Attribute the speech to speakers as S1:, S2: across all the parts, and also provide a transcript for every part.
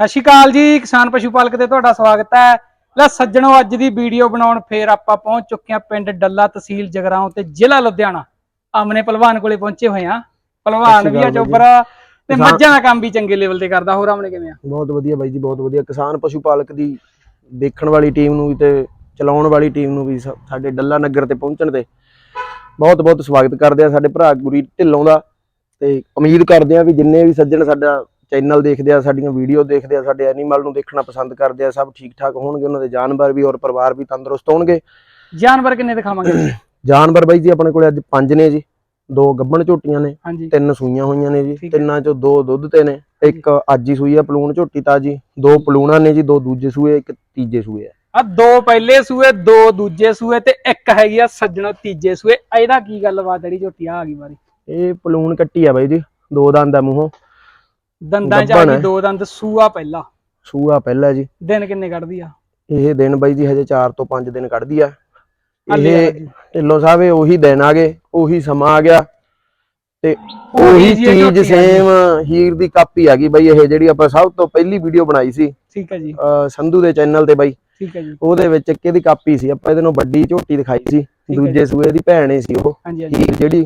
S1: ਸਤਿ ਸ਼੍ਰੀ ਅਕਾਲ ਜੀ ਕਿਸਾਨ ਪਸ਼ੂ ਪਾਲਕ ਤੇ ਤੁਹਾਡਾ ਸਵਾਗਤ ਹੈ। ਲੈ ਸੱਜਣੋ ਅੱਜ ਦੀ ਵੀਡੀਓ ਬਣਾਉਣ ਫੇਰ ਆਪਾਂ ਪਹੁੰਚ ਚੁੱਕੇ ਹਾਂ ਪਿੰਡ ਡੱਲਾ ਤਹਿਸੀਲ ਜਗਰਾਉਂ ਤੇ ਜ਼ਿਲ੍ਹਾ ਲੁਧਿਆਣਾ। ਆਮਨੇ ਪਹਿਲਵਾਨ ਕੋਲੇ ਪਹੁੰਚੇ ਹੋਏ ਆ ਪਹਿਲਵਾਨ ਵੀ ਆ ਚੋਬਰ ਤੇ ਮੱਝਾਂ ਦਾ ਕੰਮ ਵੀ ਚੰਗੇ ਲੈਵਲ ਤੇ ਕਰਦਾ। ਹੋਰ ਆਮਨੇ ਕਿਵੇਂ ਆ?
S2: ਬਹੁਤ ਵਧੀਆ ਬਾਈ ਜੀ ਬਹੁਤ ਵਧੀਆ। ਕਿਸਾਨ ਪਸ਼ੂ ਪਾਲਕ ਦੀ ਦੇਖਣ ਵਾਲੀ ਟੀਮ ਨੂੰ ਵੀ ਤੇ ਚਲਾਉਣ ਵਾਲੀ ਟੀਮ ਨੂੰ ਵੀ ਸਾਡੇ ਡੱਲਾ ਨਗਰ ਤੇ ਪਹੁੰਚਣ ਤੇ ਬਹੁਤ ਬਹੁਤ ਸਵਾਗਤ ਕਰਦੇ ਆ ਸਾਡੇ ਭਰਾ ਗੁਰੀ ਢਿੱਲੋਂ ਦਾ। ਤੇ ਉਮੀਦ ਕਰਦੇ ਆ ਵੀ ਜਿੰਨੇ ਵੀ ਸੱਜਣ ਸਾਡਾ ਚੈਨਲ ਦੇਖਦੇ ਆ ਸਾਡੀਆਂ ਵੀਡੀਓ ਦੇਖਦੇ ਆ ਸਾਡੇ ਐਨੀਮਲ ਨੂੰ ਦੇਖਣਾ ਪਸੰਦ ਕਰਦੇ ਆ ਸਭ ਠੀਕ ਠਾਕ ਹੋਣਗੇ ਉਹਨਾਂ ਦੇ ਜਾਨਵਰ ਵੀ ਔਰ ਪਰਿਵਾਰ ਵੀ ਤੰਦਰੁਸਤ ਹੋਣਗੇ।
S1: ਜਾਨਵਰ ਕਿੰਨੇ ਦਿਖਾਵਾਂਗੇ?
S2: ਜਾਨਵਰ ਬਾਈ ਜੀ ਆਪਣੇ ਕੋਲੇ ਅੱਜ ਪੰਜ ਨੇ ਜੀ ਦੋ ਗੱਭਣ ਝੋਟੀਆਂ ਨੇ ਤਿੰਨ ਸੂਈਆਂ ਹੋਈਆਂ ਨੇ ਜੀ। ਤਿੰਨਾਂ ਚੋਂ ਦੋ ਦੁੱਧ ਤੇ ਨੇ ਇੱਕ ਅੱਜ ਹੀ ਸੂਈ ਆ ਪਲੂਣ ਝੋਟੀ ਤਾਜੀ ਦੋ ਪਲੂਣਾ ਨੇ ਜੀ ਦੋ ਦੂਜੇ ਸੂਏ ਇੱਕ ਤੀਜੇ ਸੂਏ ਆ।
S1: ਆ ਦੋ ਪਹਿਲੇ ਸੂਏ ਦੋ ਦੂਜੇ ਸੂਏ ਤੇ ਇੱਕ ਹੈਗੀ ਆ ਸੱਜਣੋ ਤੀਜੇ ਸੂਏ ਇਹਦਾ ਕੀ ਗੱਲਬਾਤ ਜਿਹੜੀ ਝੋਟੀ ਆ ਆ ਗਈ ਬਾਰੀ?
S2: ਇਹ ਪਲੂਣ ਕੱਟੀ ਆ ਬਾਈ ਜੀ ਦੋ ਦੰਦ ਆ ਮੂੰਹੋਂ।
S1: ਦੰਦਾਂ ਚ। ਦੋ ਦੰਦ ਸੂਆ ਪਹਿਲਾ।
S2: ਸੂਆ ਪਹਿਲਾ ਜੀ।
S1: ਦਿਨ ਕਿੰਨੇ ਕੱਢਦੀ ਆ?
S2: ਇਹ ਦਿਨ ਬਾਈ ਜੀ ਹਜੇ 4 ਤੋਂ 5 ਦਿਨ ਕੱਢਦੀ ਆ। ਇਹ। ਢਿੱਲੋਂ ਸਾਹਿਬ ਇਹ ਉਹੀ ਦਿਨ ਆ ਗਏ ਉਹੀ ਸਮਾਂ ਆ ਗਿਆ ਤੇ
S1: ਉਹੀ
S2: ਚੀਜ਼। ਸੇਮ ਹੀਰ ਦੀ ਕਾਪੀ ਆ ਗਈ ਬਾਈ ਇਹ ਜਿਹੜੀ ਆਪਾਂ ਸਭ ਤੋਂ ਪਹਿਲੀ ਵੀਡੀਓ ਬਣਾਈ ਸੀ
S1: ਠੀਕ ਹੈ ਜੀ।
S2: ਸੰਧੂ ਦੇ ਚੈਨਲ ਤੇ ਬਾਈ।
S1: ਠੀਕ ਹੈ ਜੀ।
S2: ਉਹਦੇ ਵਿੱਚ ਇੱਕ ਇਹਦੀ ਕਾਪੀ ਸੀ ਆਪਾਂ ਇਹਦੇ ਨੂੰ ਵੱਡੀ ਝੋਟੀ ਦਿਖਾਈ ਸੀ ਦੂਜੇ ਸੂਏ ਦੀ ਭੈਣ ਹੀ ਸੀ ਉਹ ਹੀਰ ਜਿਹੜੀ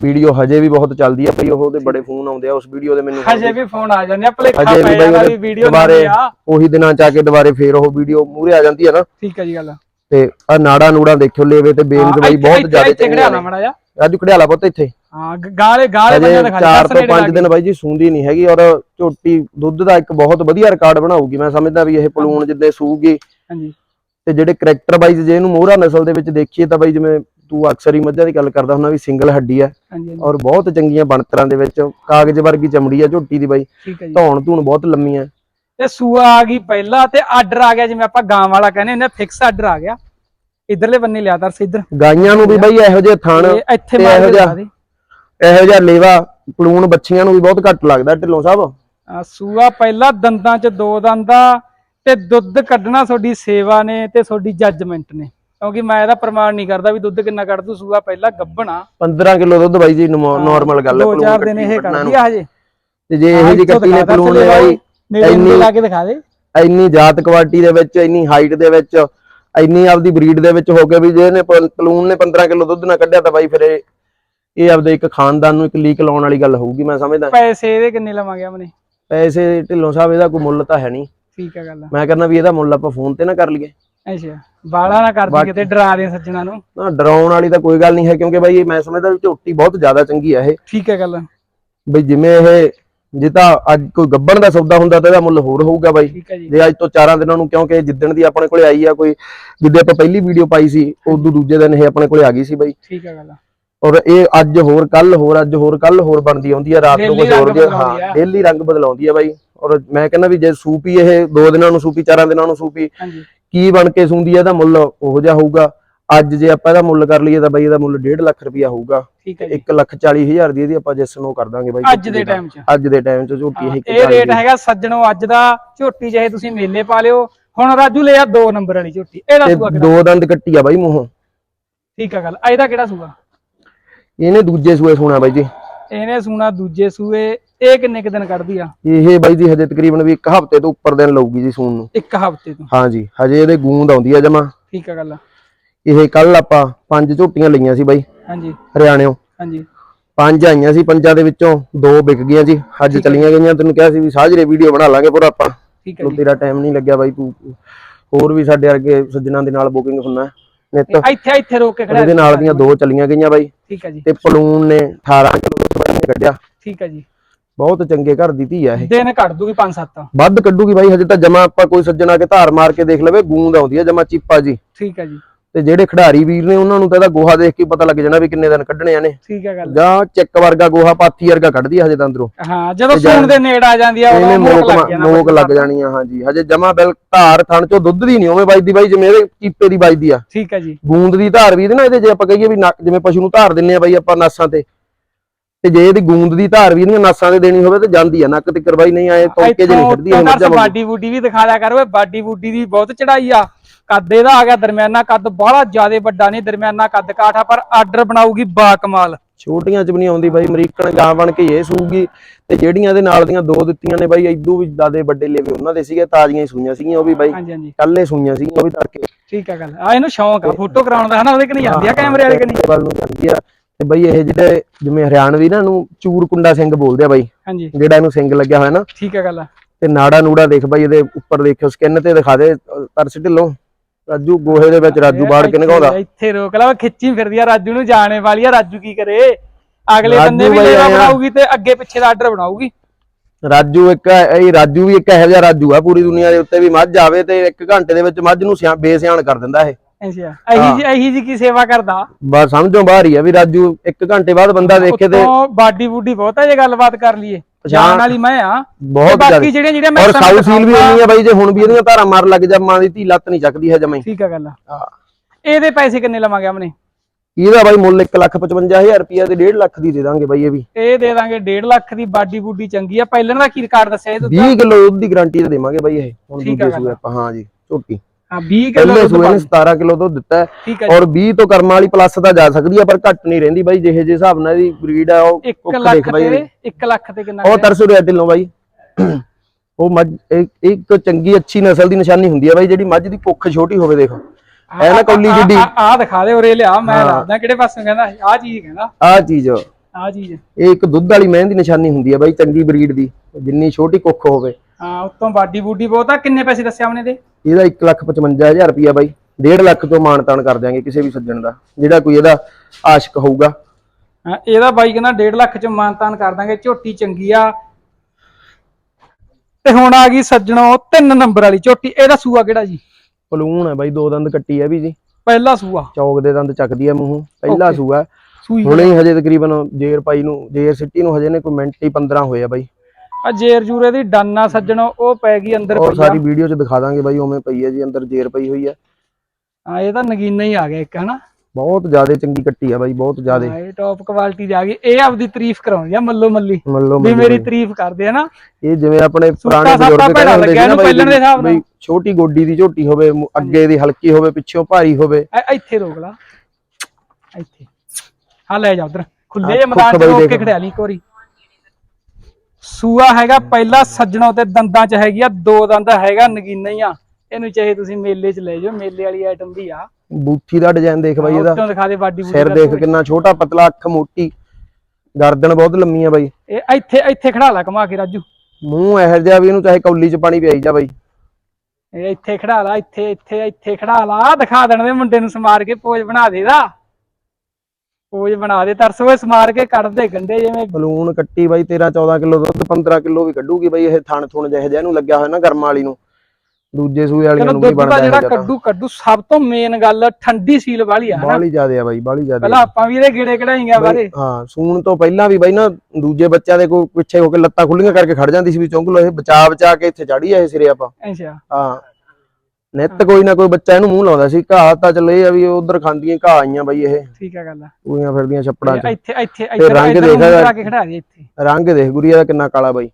S2: ਵੀਡੀਓ ਹਜੇ ਵੀ ਬਹੁਤ ਚੱਲਦੀ ਆ ਬਈ ਉਹਦੇ ਬੜੇ ਫੋਨ ਆਉਂਦੇ ਆ ਉਸ ਵੀਡੀਓ ਦੇ ਮੈਨੂੰ
S1: ਹਜੇ ਵੀ ਫੋਨ ਆ ਜਾਂਦੇ ਆ ਭਲੇਖਾ ਪੈ
S2: ਵੀ
S1: ਜਾਂਦਾ
S2: ਬਈ
S1: ਵੀ ਵੀਡੀਓ
S2: ਦੁਬਾਰੇ
S1: ਨਹੀਂ ਆ।
S2: ਉਹੀ ਦਿਨਾਂ ਚ ਆ ਕੇ ਦੁਬਾਰੇ ਫੇਰ ਉਹ ਵੀਡੀਓ ਮੂਰੇ ਆ ਜਾਂਦੀ ਆ ਨਾ।
S1: ਠੀਕ ਹੈ ਜੀ ਗੱਲ।
S2: ਤੇ ਆ ਨਾੜਾ ਨੂੜਾ ਦੇਖਿਓ ਲੇਵੇ ਤੇ ਬੇਲ ਦਵਾਈ ਬਹੁਤ ਜ਼ਿਆਦਾ
S1: ਨਾ
S2: ਨੇ।
S1: ਮੜਾ ਜਾ
S2: ਰਾਜੂ ਕੜਿਆਲਾ ਪੁੱਤ ਇੱਥੇ।
S1: ਹਾਂ ਗਾਲੇ ਗਾਲੇ ਬੰਦੇ ਦਿਖਾ
S2: 4 ਤੋਂ 5 ਦਿਨ ਬਾਈ ਜੀ ਸੂੰਦੀ ਨਹੀਂ ਹੈਗੀ ਔਰ ਝੋਟੀ ਦੁੱਧ ਦਾ ਇੱਕ ਬਹੁਤ ਵਧੀਆ ਰਿਕਾਰਡ ਬਣਾਊਗੀ ਮੈਂ ਸਮਝਦਾ ਵੀ ਇਹ ਪਲੂਣ ਜਿੱਦੇ ਸੂਗੀ
S1: ਹਾਂਜੀ।
S2: ਤੇ ਜਿਹੜੇ ਕਰੈਕਟਰ ਵਾਈਜ਼ ਜੇ ਇਹਨੂੰ ਮੋਹਰਾ ਨਸਲ ਦੇ ਵਿੱਚ ਦੇਖੀਏ ਤਾਂ ਬਾਈ ਜਿਵੇਂ ਤੂੰ ਅਕਸਰ ਹੀ ਮੱਝਾਂ ਦੀ ਗੱਲ ਕਰਦਾ ਹੁੰਦਾ ਵੀ ਸਿੰਗਲ ਹੱਡੀ ਆ
S1: ਹਾਂਜੀ
S2: ਔਰ ਬਹੁਤ ਚੰਗੀਆਂ ਬਣਤਰਾਂ ਦੇ ਵਿੱਚ ਕਾਗਜ਼ ਵਰਗੀ ਚਮੜੀ ਆ ਝੋਟੀ ਦੀ ਬਾਈ।
S1: ਠੀਕ ਹੈ ਜੀ।
S2: ਧੌਣ ਧੂਣ ਬਹੁਤ ਲੰਮੀ ਆ।
S1: ਤੇ ਸੂਆ ਆ ਗਈ ਪਹਿਲਾਂ ਤੇ ਆਰਡਰ ਆ ਗਿਆ ਜਿਵੇਂ ਆਪਾਂ ਗਾਂ ਵਾਲਾ ਕਹਿੰਦੇ ਨੇ ਫਿਕਸ ਆਰਡਰ ਆ ਗਿਆ। ਇਧਰਲੇ ਬੰਨੇ ਲਿਆ ਦਰ ਸਿੱਧਰ
S2: ਗਾਈਆਂ ਨੂੰ ਵੀ ਬਾਈ ਇਹੋ ਜਿਹੇ ਥਣ
S1: ਇੱਥੇ ਮਾਰ ਦੇ।
S2: ਇਹੋ ਜਿਹਾ ਲੇਵਾ ਪਲੂਣ ਬੱਚੀਆਂ ਨੂੰ ਵੀ ਬਹੁਤ ਘੱਟ ਲੱਗਦਾ ਢਿੱਲੋਂ ਸਾਹਿਬ।
S1: ਸੂਆ ਪਹਿਲਾਂ ਦੰਦਾਂ 'ਚ ਦੋ ਦੰਦਾ ਤੇ ਦੁੱਧ ਕੱਢਣਾ ਤੁਹਾਡੀ ਸੇਵਾ ਨੇ ਤੇ ਤੁਹਾਡੀ ਜੱਜਮੈਂਟ ਨੇ। ਕਿਉਂਕਿ ਮੈਂ ਇਹਦਾ ਪ੍ਰਮਾਣ ਨਹੀਂ ਕਰਦਾ ਵੀ ਦੁੱਧ ਕਿੰਨਾ ਕੱਢ ਦੂ ਸੂਆ ਪਹਿਲਾਂ ਗੱਭਣਾ
S2: 15 ਕਿਲੋ ਦੁੱਧ ਬਾਈ ਜੀ ਨਾਰਮਲ ਗੱਲ ਹੈ
S1: ਦੋ ਚਾਰ ਦਿਨ ਇਹ
S2: ਨੂੰ।
S1: ਆ ਹਜੇ।
S2: ਤੇ ਜੇ ਇਹੋ ਜਿਹੀ ਕੱਟੀ ਨੇ ਪਲੂਣ ਨੇ ਬਾਈ ਇੰਨੀ-
S1: ਲਾ ਕੇ ਦਿਖਾ ਦੇ।
S2: ਇੰਨੀ ਜਾਤ ਕੁਆਲਿਟੀ ਦੇ ਵਿੱਚ ਇੰਨੀ ਹਾਈਟ ਦੇ ਵਿੱਚ ਇੰਨੀ ਆਪਦੀ ਬਰੀਡ ਦੇ ਵਿੱਚ ਹੋ ਕੇ ਵੀ ਜੇ ਇਹਨੇ ਪ- ਪਲੂਣ ਨੇ 15 ਕਿਲੋ ਦੁੱਧ ਨਾ ਕੱਢਿਆ ਤਾਂ ਬਾਈ ਫਿਰ ਇਹ ਆਪਦੇ ਇੱਕ ਖਾਨਦਾਨ ਨੂੰ ਇੱਕ ਲੀਕ ਲਾਉਣ ਵਾਲੀ ਗੱਲ ਹੋਊਗੀ ਮੈਂ ਸਮਝਦਾ।
S1: ਪੈਸੇ ਇਹਦੇ ਕਿੰਨੇ ਲਵਾਂਗੇ ਆਪਨੇ
S2: ਪੈਸੇ ਢਿੱਲੋਂ ਸਾਹਿਬ ਇਹਦਾ ਕੋਈ ਮੁੱਲ ਤਾਂ ਹੈ ਨਹੀਂ।
S1: ਠੀਕ ਆ ਗੱਲ
S2: ਮੈਂ ਕਹਿੰਦਾ ਵੀ ਇਹਦਾ ਮੁੱਲ ਆਪਾਂ ਫੋਨ ਤੇ ਨਾ ਕਰ ਲਈਏ।
S1: ਅੱਛਾ। ਬਾਲਾ ਨਾ ਕਰਦੀ ਕਿਤੇ ਡਰਾ ਦੇ ਸੱਜਣਾ ਨੂੰ।
S2: ਨਾ ਡਰਾਉਣ ਵਾਲੀ ਤਾਂ ਕੋਈ ਗੱਲ ਨਹੀਂ ਹੈ ਕਿਉਂਕਿ ਬਾਈ ਇਹ ਮੈਂ ਸਮਝਦਾ ਵੀ ਝੋਟੀ ਬਹੁਤ ਜ਼ਿਆਦਾ ਚੰਗੀ ਆ ਇਹ।
S1: ਠੀਕ ਹੈ ਗੱਲ।
S2: ਬਈ ਜਿਵੇਂ ਇਹ ਜੇ ਤਾਂ ਅੱਜ ਕੋਈ ਗੱਬਣ ਦਾ ਸੌਦਾ ਹੁੰਦਾ ਤਾਂ ਇਹਦਾ ਮੁੱਲ ਹੋਰ ਹੋਊਗਾ ਬਾਈ।
S1: ਠੀਕ ਹੈ ਜੀ।
S2: ਜੇ ਅੱਜ ਤੋਂ 4 ਦਿਨਾਂ ਨੂੰ ਕਿਉਂਕਿ ਜਿੱਦਣ ਦੀ ਆਪਣੇ ਕੋਲੇ ਆਈ ਆ ਕੋਈ ਜਿੱਦੇ ਆਪਾਂ ਪਹਿਲੀ ਵੀਡੀਓ ਪਾਈ ਸੀ ਉਦੋਂ ਦੂਜੇ ਦਿਨ ਇਹ ਆਪਣੇ ਕੋਲੇ ਆ ਗਈ ਸੀ ਬਾਈ।
S1: ਠੀਕ ਹੈ ਗੱਲ।
S2: ਔਰ ਇਹ ਅੱਜ ਹੋਰ ਕੱਲ ਹੋਰ ਅੱਜ ਹੋਰ ਕੱਲ ਹੋਰ ਬਣਦੀ ਆਉਂਦੀ ਆ ਰਾਤ ਨੂੰ ਕੁਝ ਹੋਰ। ਹਾਂ ਡੇਲੀ ਰੰਗ ਬਦਲਾਉਂਦੀ ਆ ਬਾਈ। ਔਰ ਮੈਂ ਕਹਿੰਦਾ ਵੀ ਜੇ ਸੂਪੀ ਇਹ ਦੋ ਦਿਨਾਂ ਨੂੰ ਸੂਪੀ ਚਾਰਾਂ ਦਿਨਾਂ ਨੂੰ ਸੂਪੀ ਕੀ ਬਣ ਕੇ ਸੂੰਦੀ ਆ ਇਹਦਾ ਮੁੱਲ ਉਹੋ ਜਿਹਾ ਹੋਊਗਾ। ਅੱਜ ਜੇ ਆਪਾਂ ਇਹਦਾ ਮੁੱਲ ਕਰ ਲਈਏ ਤਾਂ ਬਾਈ ਇਹਦਾ ਮੁੱਲ 1.5 ਲੱਖ ਰੁਪਇਆ ਹੋਊਗਾ।
S1: ਠੀਕ ਹੈ ਜੀ।
S2: 1 ਲੱਖ 40 ਹਜ਼ਾਰ ਦੀ ਇਹਦੀ ਆਪਾਂ ਜਿਸ ਨੂੰ ਕਰ ਦਾਂਗੇ ਬਾਈ
S1: ਅੱਜ ਦੇ ਟਾਈਮ 'ਚ।
S2: ਅੱਜ ਦੇ ਟਾਈਮ 'ਚ ਝੋਟੀ ਇਹ
S1: ਇਹ ਰੇਟ ਹੈਗਾ ਸੱਜਣੋ ਅੱਜ ਦਾ। ਝੋਟੀ ਚਾਹੇ ਤੁਸੀਂ ਮੇਲੇ ਪਾ ਲਿਓ। ਹੁਣ ਰਾਜੂ ਲਿਆ ਦੋ ਨੰਬਰ ਵਾਲੀ ਝੋਟੀ। ਇਹਦਾ ਸੂਆ ਕਿਹੜਾ?
S2: ਦੋ ਦੰਦ ਕੱਟੀ ਆ ਬਾਈ ਮੂੰਹੋਂ।
S1: ਠੀਕ ਹੈ ਗੱਲ। ਇਹਦਾ ਕਿਹੜਾ ਸੂਆ?
S2: ਇਹਨੇ ਦੂਜੇ ਸੂਏ ਸੋਣਾ ਬਾਈ ਜੀ।
S1: ਇਹਨੇ ਸੂਣਾ ਦੂਜੇ ਸੂਏ। ਇਹ ਕਿੰਨੇ ਕੁ ਦਿਨ ਕੱਢਦੀ ਆ?
S2: ਇਹ ਬਾਈ ਜੀ ਹਜੇ ਤਕਰੀਬਨ ਵੀ ਇੱਕ ਹਫ਼ਤੇ ਤੋਂ ਉੱਪਰ ਦਿਨ ਲਊਗੀ ਜੀ ਸੂਣ ਨੂੰ।
S1: ਇੱਕ ਹਫ਼ਤੇ ਤੋਂ?
S2: ਹਾਂਜੀ ਹਜੇ ਇਹਦੇ ਗੂੰਦ ਆਉਂਦੀ ਆ ਜਮਾ।
S1: ਠੀਕ ਹੈ ਗੱਲ।
S2: ਇਹ ਕੱਲ ਆਪਾਂ ਪੰਜ ਝੋਟੀਆਂ ਲਈਆਂ ਸੀ ਬਾਈ
S1: ਹਾਂਜੀ।
S2: ਹਰਿਆਣਿਓਂ
S1: ਹਾਂਜੀ।
S2: ਪੰਜ ਆਈਆਂ ਸੀ ਪੰਜਾਂ ਦੇ ਵਿੱਚੋਂ ਦੋ ਵਿਕ ਗਈਆਂ ਜੀ ਅੱਜ ਚਲੀਆਂ ਗਈਆਂ। ਤੈਨੂੰ ਕਿਹਾ ਸੀ ਵੀ ਸਾਜਰੇ ਵੀਡੀਓ ਬਣਾ ਲਾਂਗੇ ਪੂਰਾ ਆਪਾਂ।
S1: ਠੀਕ ਹੈ ਜੀ।
S2: ਤੇਰਾ ਟਾਈਮ ਨਹੀਂ ਲੱਗਿਆ ਬਾਈ ਤੂੰ ਹੋਰ ਵੀ ਸਾਡੇ ਵਰਗੇ ਸੱਜਣਾ ਦੇ ਨਾਲ ਬੁਕਿੰਗ ਹੁੰਦਾ ਨਿੱਤ।
S1: ਇੱਥੇ ਇੱਥੇ ਰੋਕ ਕੇ ਖੜਾ
S2: ਇਹਦੇ ਨਾਲ ਦੀਆਂ ਦੋ ਚਲੀਆਂ ਗਈਆਂ ਬਾਈ।
S1: ਠੀਕ ਹੈ ਜੀ।
S2: ਤੇ ਪਲੂਨ ਨੇ 18 ਕਿਲੋ ਨੇ ਕੱਢਿਆ।
S1: ਠੀਕ ਹੈ ਜੀ।
S2: ਬਹੁਤ ਚੰਗੇ ਘਰ ਦੀ ਧੀ ਆ ਇਹ।
S1: ਦਿਨ ਕੱਢ ਦੂਗੀ ਪੰਜ ਸੱਤ।
S2: ਵੱਧ ਕੱਢੂਗੀ ਬਾਈ ਹਜੇ ਤਾਂ ਜਮਾ ਆਪਾਂ ਕੋਈ ਸੱਜਣਾ ਕੇ ਧਾਰ ਮਾਰ ਕੇ ਦੇਖ ਲਵੇ ਗੂੰਦ ਆਉਂਦੀ ਆ ਜਮਾ ਚੀਪਾ ਜੀ।
S1: ਠੀਕ ਹੈ ਜੀ।
S2: ਤੇ ਜਿਹੜੇ ਖਿਡਾਰੀ ਵੀਰ ਨੇ ਉਹਨਾਂ ਨੂੰ ਤਾਂ ਇਹਦਾ ਗੋਹਾ ਦੇਖ ਕੇ ਪਤਾ ਲੱਗ ਜਾਣਾ ਵੀ ਕਿੰਨੇ ਦਿਨ ਕੱਢਣੇ ਆ ਨੇ।
S1: ਠੀਕ ਹੈ ਗੱਲ।
S2: ਜਾਂ ਚੈੱਕ ਵਰਗਾ ਗੋਹਾ ਪਾਥੀ ਵਰਗਾ ਕੱਢਦੀ ਆ ਹਜੇ ਤਾਂ ਅੰਦਰੋਂ।
S1: ਹਾਂ ਜਦੋਂ ਸੂਣ ਦੇ ਨੇੜ ਆ ਜਾਂਦੀ ਆ ਉਦੋਂ ਮੋਕ ਲੱਗ ਜਾਣਾ
S2: ਮੋਕ ਲੱਗ ਜਾਣੀ ਆ ਹਾਂਜੀ। ਹਜੇ ਜਮਾ ਬਿਲ ਧਾਰ ਥਣ ਚੋਂ ਦੁੱਧ ਦੀ ਨਹੀਂ ਉਵੇਂ ਵੱਜਦੀ ਬਾਈ ਜਿਵੇਂ ਇਹਦੇ ਚੀਪੇ ਦੀ ਵੱਜਦੀ ਆ।
S1: ਠੀਕ ਹੈ ਜੀ।
S2: ਗੂੰਦ ਦੀ ਧਾਰ ਵੀ ਇਹਦੇ ਨਾ ਇਹਦੇ ਜੇ ਆਪਾਂ ਕਹੀਏ ਵੀ ਨੱਕ ਜਿਵੇਂ ਪਸ਼ੂ ਨੂੰ ਧਾਰ ਦਿੰਨੇ ਆ ਬਾਈ ਆਪਾਂ ਨਾਸਾਂ ਤੇ ਤੇ ਜੇ ਇਹਦੀ ਗੂੰਦ ਦੀ ਧਾਰ ਵੀ ਇਹਦੀਆਂ ਨਾਸਾਂ ਤੇ ਦੇਣੀ ਹੋਵੇ ਤੇ ਜਾਂਦੀ ਆ ਨੱਕ ਤੇ ਕਰਵਾਈ ਨਹੀਂ ਆਏ ਤੋਕੇ ਜੇ ਨਹੀਂ ਛੱਡਦੀ ਇਹ ਮੱਝਾਂ।
S1: ਬਾਡੀ ਬੂਡੀ ਵੀ ਦਿਖਾ ਦਿਆ ਕਰ ਓਏ ਬਾਡੀ ਬੂਡੀ ਦੀ ਬਹੁਤ ਚੜਾਈ ਆ। ਕੱਦ ਇਹਦਾ ਆ ਗਿਆ ਦਰਮਿਆਨਾ ਕੱਦ ਬੜਾ ਜ਼ਿਆਦਾ ਵੱਡਾ ਨਹੀਂ ਦਰਮਿਆਨਾ ਕੱਦ ਕਾਠਾ ਪਰ ਆਰਡਰ ਬਣਾਊਗੀ ਬਾ ਕਮਾਲ
S2: ਛੋਟੀਆਂ ਚ ਵੀ ਨਹੀਂ ਆਉਂਦੀ ਬਾਈ ਅਮਰੀਕਨ ਗਾਂ ਬਣ ਕੇ ਇਹ ਸੂਗੀ ਤੇ ਜਿਹੜੀਆਂ ਇਹਦੇ ਨਾਲ ਦੀਆਂ ਦੋ ਦਿੱਤੀਆਂ ਨੇ ਬਾਈ ਇਦੋਂ ਵੀ ਦਾਦੇ ਵੱਡੇ ਲੇਵੇ ਉਹਨਾਂ ਦੇ ਸੀਗੇ ਤਾਜ਼ੀਆਂ ਹੀ ਸੂਈਆਂ ਸੀਗੀਆਂ ਉਹ ਵੀ ਬਾਈ। ਕੱਲੇ ਸੂਈਆਂ ਸੀਗੀਆਂ ਉਹ ਵੀ ਤੜਕੇ।
S1: ਠੀਕ ਆ ਗੱਲ। ਆ ਇਹਨੂੰ ਸ਼ੌਂਕ ਆ ਫੋਟੋ ਕਰਾਉਣ ਦਾ ਹਨਾ ਉਹਦੇ ਕਿ ਨਹੀਂ ਜਾਂਦੀ ਆ ਕੈਮਰੇ ਵਾਲੇ ਕਿ ਨਹੀਂ?
S2: ਵੱਲ ਨੂੰ ਜਾਂਦੀ ਆ। ਤੇ ਬਾਈ ਇਹ ਜਿਹੜੇ ਜਿਵੇਂ ਹਰਿਆਣਵੀ ਨਾ ਨੂੰ ਚੂਰ ਕੁੰਡਾ ਸਿੰਘ ਬੋਲਦੇ ਆ ਬਾਈ
S1: ਹਾਂਜੀ।
S2: ਜਿਹੜਾ ਇਹਨੂੰ ਸਿੰਘ ਲੱਗਿਆ ਹੋਇਆ ਨਾ।
S1: ਠੀਕ ਆ ਗੱਲ ਆ।
S2: ਤੇ ਨਾੜਾ ਨੂੜਾ ਦੇਖ ਬਾਈ ਇਹਦੇ ਉੱਪਰ ਦੇਖਿਓ ਸਕਿਨ ਤੇ ਦਿਖਾ ਦੇ ਤਰਸ ਢਿੱਲੋਂ। ਰਾਜੂ ਗੋਹੇ ਦੇ ਵਿੱਚ ਰਾਜੂ ਬਾੜ ਕੇ ਨਗਾਉਂਦਾ।
S1: ਇੱਥੇ ਰੋਕ ਲਾ ਖਿੱਚੀ ਫਿਰਦੀ ਆ ਰਾਜੂ ਨੂੰ ਜਾਣੇ ਵਾਲੀ ਆ ਰਾਜੂ ਕੀ ਕਰੇ? ਅਗਲੇ ਬੰਦੇ ਵੀ ਲੇਵਾ। ਬਣਾਉਗੀ ਤੇ ਅੱਗੇ ਪਿੱਛੇ ਦਾ ਆਰਡਰ ਬਣਾਉਗੀ
S2: ਰਾਜੂ ਇੱਕ ਇਹ ਰਾਜੂ ਵੀ ਇੱਕ ਇਹੋ ਜਿਹਾ ਰਾਜੂ ਆ ਪੂਰੀ ਦੁਨੀਆ ਦੇ ਉੱਤੇ ਵੀ ਮੱਝ ਆਵੇ ਤੇ ਇੱਕ ਘੰਟੇ ਦੇ ਵਿੱਚ ਮੱਝ ਨੂੰ ਸਿਆ- ਬੇਸਿਆਣ ਕਰ ਦਿੰਦਾ ਇਹ।
S1: ਅੱਛਾ ਇਹੀ ਜੀ ਇਹੀ ਜੀ ਕੀ ਸੇਵਾ ਕਰਦਾ?
S2: ਬਸ ਸਮਝੋ ਬਾਹਰ ਹੀ ਆ ਵੀ ਰਾਜੂ ਇੱਕ ਘੰਟੇ ਬਾਅਦ ਬੰਦਾ ਦੇਖੇ ਤੇ
S1: ਉੱਤੋਂ ਬਾਡੀ ਬੂਡੀ ਬਹੁਤ ਆ ਜੇ ਗੱਲਬਾਤ ਕਰ ਲਈਏ। ਜਾਣ ਵਾਲੀ ਮੈਂ ਆ।
S2: ਬਹੁਤ
S1: ਤੇ ਬਾਕੀ
S2: ਜ਼ਿਆਦਾ।
S1: ਜਿਹੜੀਆਂ ਜਿਹੜੀਆਂ ਮੈਂ
S2: ਔਰ
S1: ਤੁਹਾਨੂੰ
S2: ਸਾਊ ਸੀਲ ਵੀ
S1: ਦਿਖਾਊਂਗਾ-
S2: ਇੰਨੀ ਆ ਬਾਈ ਜੇ ਹੁਣ ਵੀ ਇਹਦੀਆਂ ਧਾਰਾਂ ਮਾਰ ਲੱਗ ਜਾ ਮਾਂ ਦੀ ਧੀ ਲੱਤ ਨਹੀਂ ਚੱਕਦੀ ਹੈ ਜਮਾਈ
S1: ਠੀਕ ਆ ਗੱਲ ਆ। ਇਹਦੇ ਪੈਸੇ ਕਿੰਨੇ ਲਵਾਂਗੇ ਆਪਣੇ?
S2: ਇਹਦਾ ਬਾਈ ਮੁੱਲ 155000 ਰੁਪਿਆ ਤੇ 1.5 ਲੱਖ ਦੀ ਦੇ ਦਾਂਗੇ ਬਾਈ ਇਹ ਵੀ।
S1: ਇਹ ਦੇ ਦਾਂਗੇ 1.5 ਲੱਖ ਦੀ ਬਾਡੀ ਬੂਡੀ ਚੰਗੀ ਆ। ਪਹਿਲਾਂ ਦਾ ਕੀ ਰਿਕਾਰਡ ਦੱਸਿਆ ਇਹ
S2: 20 ਕਿਲੋ ਦੁੱਧ ਦੀ ਗਾਰੰਟੀ ਤੇ ਦੇਵਾਂਗੇ ਬਾਈ ਇਹ। ਹੁਣ
S1: ਠੀਕ ਆ
S2: ਦੂਜੇ
S1: ਗੱਲ।
S2: ਸੂਏ ਆਪਾਂ ਹਾਂ ਜੀ ਝੋਟੀ।
S1: ਹਾਂ 20 ਕਿਲੋ
S2: ਪਹਿਲੇ ਸੂਏ ਨੇ 17 ਕਿਲੋ ਦੁੱਧ ਦਿੱਤਾ ਹੈ
S1: ਠੀਕ ਆ
S2: ਔਰ 20 ਤੋਂ ਕਰਮ ਵਾਲੀ ਪਲੱਸ ਤਾਂ ਜਾ ਸਕਦੀ ਆ ਪਰ ਘੱਟ ਨਹੀਂ ਰਹਿੰਦੀ ਬਾਈ ਜਿਹੇ ਜਿਹੇ ਹਿਸਾਬ ਨਾਲ ਇਹਦੀ ਬਰੀਡ ਆ ਉਹ
S1: 1
S2: ਭੁੱਖ
S1: ਲੱਖ
S2: ਦੇਖ ਬਾਈ
S1: ਤੇ 1 ਲੱਖ ਤੇ ਕਿੰਨਾ
S2: ਉਹ ਤਰਸੂ ਰਿਆ ਢਿੱਲੋਂ ਬਾਈ। ਉਹ ਮੱਝ ਇੱਕ ਇੱਕ ਚੰਗੀ ਅੱਛੀ ਨਸਲ ਦੀ ਨਿਸ਼ਾਨੀ ਹੁੰਦੀ ਆ ਬਾਈ ਜਿਹੜੀ ਮੱਝ ਦੀ ਕੁੱਖ ਛੋਟੀ ਹੋਵੇ ਦੇਖੋ। ਐ ਨਾ ਕੌਲੀ ਜਿੱਡੀ।
S1: ਆ ਦਿਖਾ ਦੇ ਉਰੇ ਲਿਆ ਮੈਂ ਦੱਸਦਾ ਕਿਹੜੇ ਪਾਸੇ ਕਹਿੰਦਾ ਆ ਚੀਜ਼ ਕਹਿੰਦਾ।
S2: ਚੀਜ਼।
S1: ਆ ਚੀਜ਼।
S2: ਇਹ ਇੱਕ ਦੁੱਧ ਵਾਲੀ ਮਹਿੰ ਦੀ ਨਿਸ਼ਾਨੀ ਹੁੰਦੀ ਆ ਬਾਈ ਚੰਗੀ ਬਰੀਡ ਦੀ ਜਿੰਨੀ ਛੋਟੀ ਕੁੱਖ ਹੋਵੇ।
S1: ਹਾਂ ਉੱਤੋਂ ਬਾਡੀ ਬੂਡੀ ਬਹੁਤ ਆ ਕਿੰਨੇ ਪੈਸੇ ਦੱਸਿਆ ਉਹਨੇ ਦੇ
S2: ਇਹਦਾ 155000 ਰੁਪਿਆ ਬਾਈ 1.5 ਲੱਖ ਤੋਂ ਮਾਨਤਾਨ ਕਰ ਦਿਆਂਗੇ ਕਿਸੇ ਵੀ ਸੱਜਣ ਦਾ ਜਿਹੜਾ ਕੋਈ ਇਹਦਾ ਆਸ਼ਿਕ ਹੋਊਗਾ।
S1: ਹਾਂ ਇਹਦਾ ਬਾਈ ਕਹਿੰਦਾ 1.5 ਲੱਖ ਚ ਮਾਨਤਾਨ ਕਰ ਦਾਂਗੇ ਝੋਟੀ ਚੰਗੀ ਆ। ਤੇ ਹੁਣ ਆ ਗਈ ਸੱਜਣੋ ਤਿੰਨ ਨੰਬਰ ਵਾਲੀ ਝੋਟੀ ਇਹਦਾ ਸੂਆ ਕਿਹੜਾ ਜੀ?
S2: ਪਲੂਣ ਹੈ ਬਾਈ ਦੋ ਦੰਦ ਕੱਟੀ ਆ ਵੀ ਜੀ।
S1: ਪਹਿਲਾ ਸੂਆ।
S2: ਚੌਕ ਦੇ ਦੰਦ ਚੱਕਦੀ ਆ ਮੂੰਹੋਂ ਪਹਿਲਾ
S1: Okay.
S2: ਸੂਆ।
S1: ਸੂਈ
S2: ਹੁਣੇ ਹੀ ਹਜੇ ਤਕਰੀਬਨ ਜੇਰ ਪਾਈ ਨੂੰ ਜੇਰ ਸਿੱਟੀ ਨੂੰ ਹਜੇ ਨੇ ਕੋਈ ਮਿੰਟ ਹੀ 15 ਹੋਏ ਆ ਬਾਈ।
S1: ਆ ਜੇਰ ਜੂਰੇ ਦੀ ਡਾਨਾ ਸੱਜਣੋ ਉਹ ਪੈ ਗਈ ਅੰਦਰ ਪਈ ਆ।
S2: ਸਾਰੀ ਵੀਡੀਓ 'ਚ ਦਿਖਾ ਦਾਂਗੇ ਬਾਈ ਉਵੇਂ ਪਈ ਹੈ ਜੀ ਅੰਦਰ ਜੇਰ ਪਈ ਹੋਈ ਹੈ
S1: ਹਾਂ ਇਹ ਤਾਂ ਨਗੀਨਾ ਹੀ ਆ ਗਿਆ ਇੱਕ ਹਨਾ?
S2: ਬਹੁਤ ਜ਼ਿਆਦਾ ਚੰਗੀ ਕੱਟੀ ਆ ਬਾਈ ਬਹੁਤ ਜ਼ਿਆਦਾ।
S1: ਇਹ ਟੌਪ ਕੁਆਲਿਟੀ ਦੀ ਆ ਗਈ। ਇਹ ਆਪਦੀ ਤਾਰੀਫ ਕਰਾਉਂਦੀ ਆ ਮੱਲੋ ਮੱਲੀ। ਵੀ ਮੇਰੀ। ਤਾਰੀਫ ਕਰਦੇ ਆ ਨਾ
S2: ਇਹ ਜਿਵੇਂ ਆਪਣੇ ਪੁਰਾਣੇ ਬਜ਼ੁਰਗ ਕਹਿੰਦੇ ਸੀ ਨਾ
S1: ਪਹਿਲਣ ਦੇ ਹਿਸਾਬ ਨਾਲ।
S2: ਛੋਟੀ ਗੋਡੀ ਦੀ ਝੋਟੀ ਹੋਵੇ ਅੱਗੇ ਦੀ ਹਲਕੀ ਹੋਵੇ ਪਿੱਛੋਂ ਭਾਰੀ ਹੋਵੇ।
S1: ਇੱਥੇ ਰੋਕ ਲਾ। ਇੱਥੇ। ਹਾਂ ਲੈ ਜਾ ਉਧਰ। ਖੁੱਲੇ ਮੈਦਾਨ ਚ ਰੋਕ ਕੇ। ਖੜਿਆ ਲਈ ਕੋਰੀ ਸੂਆ ਹੈਗਾ ਪਹਿਲਾ ਸੱਜਣੋਂ ਤੇ ਦੰਦਾਂ ਚ ਹੈਗੀ ਆ ਦੋ ਦੰਦ ਹੈਗਾ ਨਗੀਨਾ ਹੀ ਆ। ਇਹਨੂੰ ਚਾਹੇ ਤੁਸੀਂ ਮੇਲੇ ਚ ਲੈ ਜਾਓ ਮੇਲੇ ਵਾਲੀ ਆਈਟਮ ਵੀ ਆ।
S2: ਬੂਥੀ ਦਾ ਡਿਜ਼ਾਈਨ ਦੇਖ ਬਾਈ ਇਹਦਾ।
S1: ਉੱਤੋਂ ਦਿਖਾ ਦੇ ਬਾਡੀ
S2: ਸਿਰ ਦੇਖ ਕਿੰਨਾ ਛੋਟਾ ਪਤਲਾ ਅੱਖ ਮੋਟੀ। ਗਰਦਨ ਬਹੁਤ ਲੰਮੀ ਆ ਬਾਈ।
S1: ਇਹ ਇੱਥੇ ਇੱਥੇ ਖੜਾ ਲਾ ਕਮਾ ਕੇ ਰਾਜੂ।
S2: ਮੂੰਹ ਇਹੋ ਜਿਹਾ ਵੀ ਇਹਨੂੰ ਚਾਹੇ ਕੌਲੀ 'ਚ ਪਾਣੀ ਪਿਆਈ ਜਾ ਬਾਈ।
S1: ਇਹ ਇੱਥੇ ਖੜਾ ਲਾ ਇੱਥੇ ਇੱਥੇ ਇੱਥੇ ਖੜਾ ਲਾ। ਦਿਖਾ ਦੇਣ ਦੇ ਮੁੰਡੇ ਨੂੰ ਸਮਾਰ ਕੇ ਪੋਜ ਬਣਾ ਦੇਦਾ ਪੋਜ ਬਣਾ ਦੇ ਤਰਸ ਹੋਏ ਸਮਾਰ ਕੇ ਕੱਢ ਦੇ ਗੰਡੇ ਜਿਵੇਂ।
S2: ਬਲੂਨ ਕੱਟੀ ਬਾਈ 13 14 ਕਿਲੋ ਦੁੱਧ 15 ਕਿਲੋ ਵੀ ਕੱਢੂਗੀ ਬਾਈ ਇਹ ਥਣ ਥੁਣ ਜਿਹੇ ਜਿਹਾ ਇਹਨੂੰ ਲੱਗਿਆ ਹੋਇਆ ਨਾ ਗਰਮ ਵਾਲੀ ਨੂੰ। ਦੂਜੇ ਸੂਏ
S1: ਚਲੋ
S2: ਨੂੰ ਵੀ ਬਣਦਾ
S1: ਜਿਹੜਾ ਕੱਢੂ ਕੱਢੂ ਸਭ ਤੋਂ ਮੇਨ ਗੱਲ ਠੰਡੀ ਸੀਲ ਵਾਲੀ ਆ ਹਨਾ
S2: ਬਾਲੀ ਜ਼ਿਆਦੇ ਆ ਬਾਈ ਬਾਲੀ ਜ਼ਿਆਦੇ
S1: ਪਹਿਲਾਂ ਆਪਾਂ ਵੀ ਇਹਦੇ ਗੇੜੇ ਕਢਾਈਆਂ ਬਾਰੇ।
S2: ਹਾਂ ਸੂਣ ਤੋਂ ਪਹਿਲਾਂ ਵੀ ਬਾਈ ਨਾ ਦੂਜੇ ਬੱਚਿਆਂ ਦੇ ਕੋਈ ਪਿੱਛੇ ਹੋ ਕੇ ਲੱਤਾਂ ਖੁੱਲੀਆਂ ਕਰਕੇ ਖੜ ਜਾਂਦੀ ਸੀ ਵੀ ਚੁੰਗ ਲੋ ਇਹ ਬਚਾ ਬਚਾ ਕੇ ਇੱਥੇ ਚੜੀ ਆ ਇਹ ਸਿਰੇ ਆਪਾਂ।
S1: ਅੱਛਾ।
S2: ਹਾਂ। ਨਿੱਤ ਕੋਈ ਨਾ ਕੋਈ ਬੱਚਾ ਇਹਨੂੰ ਮੂੰਹ ਲਾਉਂਦਾ ਸੀ ਘਾਹ ਤਾਂ ਚਲੋ ਇਹ ਆ ਵੀ ਉਧਰ ਖਾਂਦੀਆਂ ਘਾਹ ਆਈਆਂ ਬਾਈ ਇਹ।
S1: ਠੀਕ ਆ ਗੱਲ ਆ।
S2: ਪੂਰੀਆਂ ਫਿਰਦੀਆਂ ਛੱਪੜਾਂ 'ਚ।
S1: ਇੱਥੇ ਇੱਥੇ ਇੱਥੇ
S2: ਰੰਗ ਦੇਖ
S1: ਕੇ ਖੜਾ ਦੇ ਇੱਥੇ।
S2: ਰੰਗ ਦੇਖ ਗੁਰੀਆ ਦਾ ਕਿੰਨਾ ਕਾਲਾ ਬਾਈ।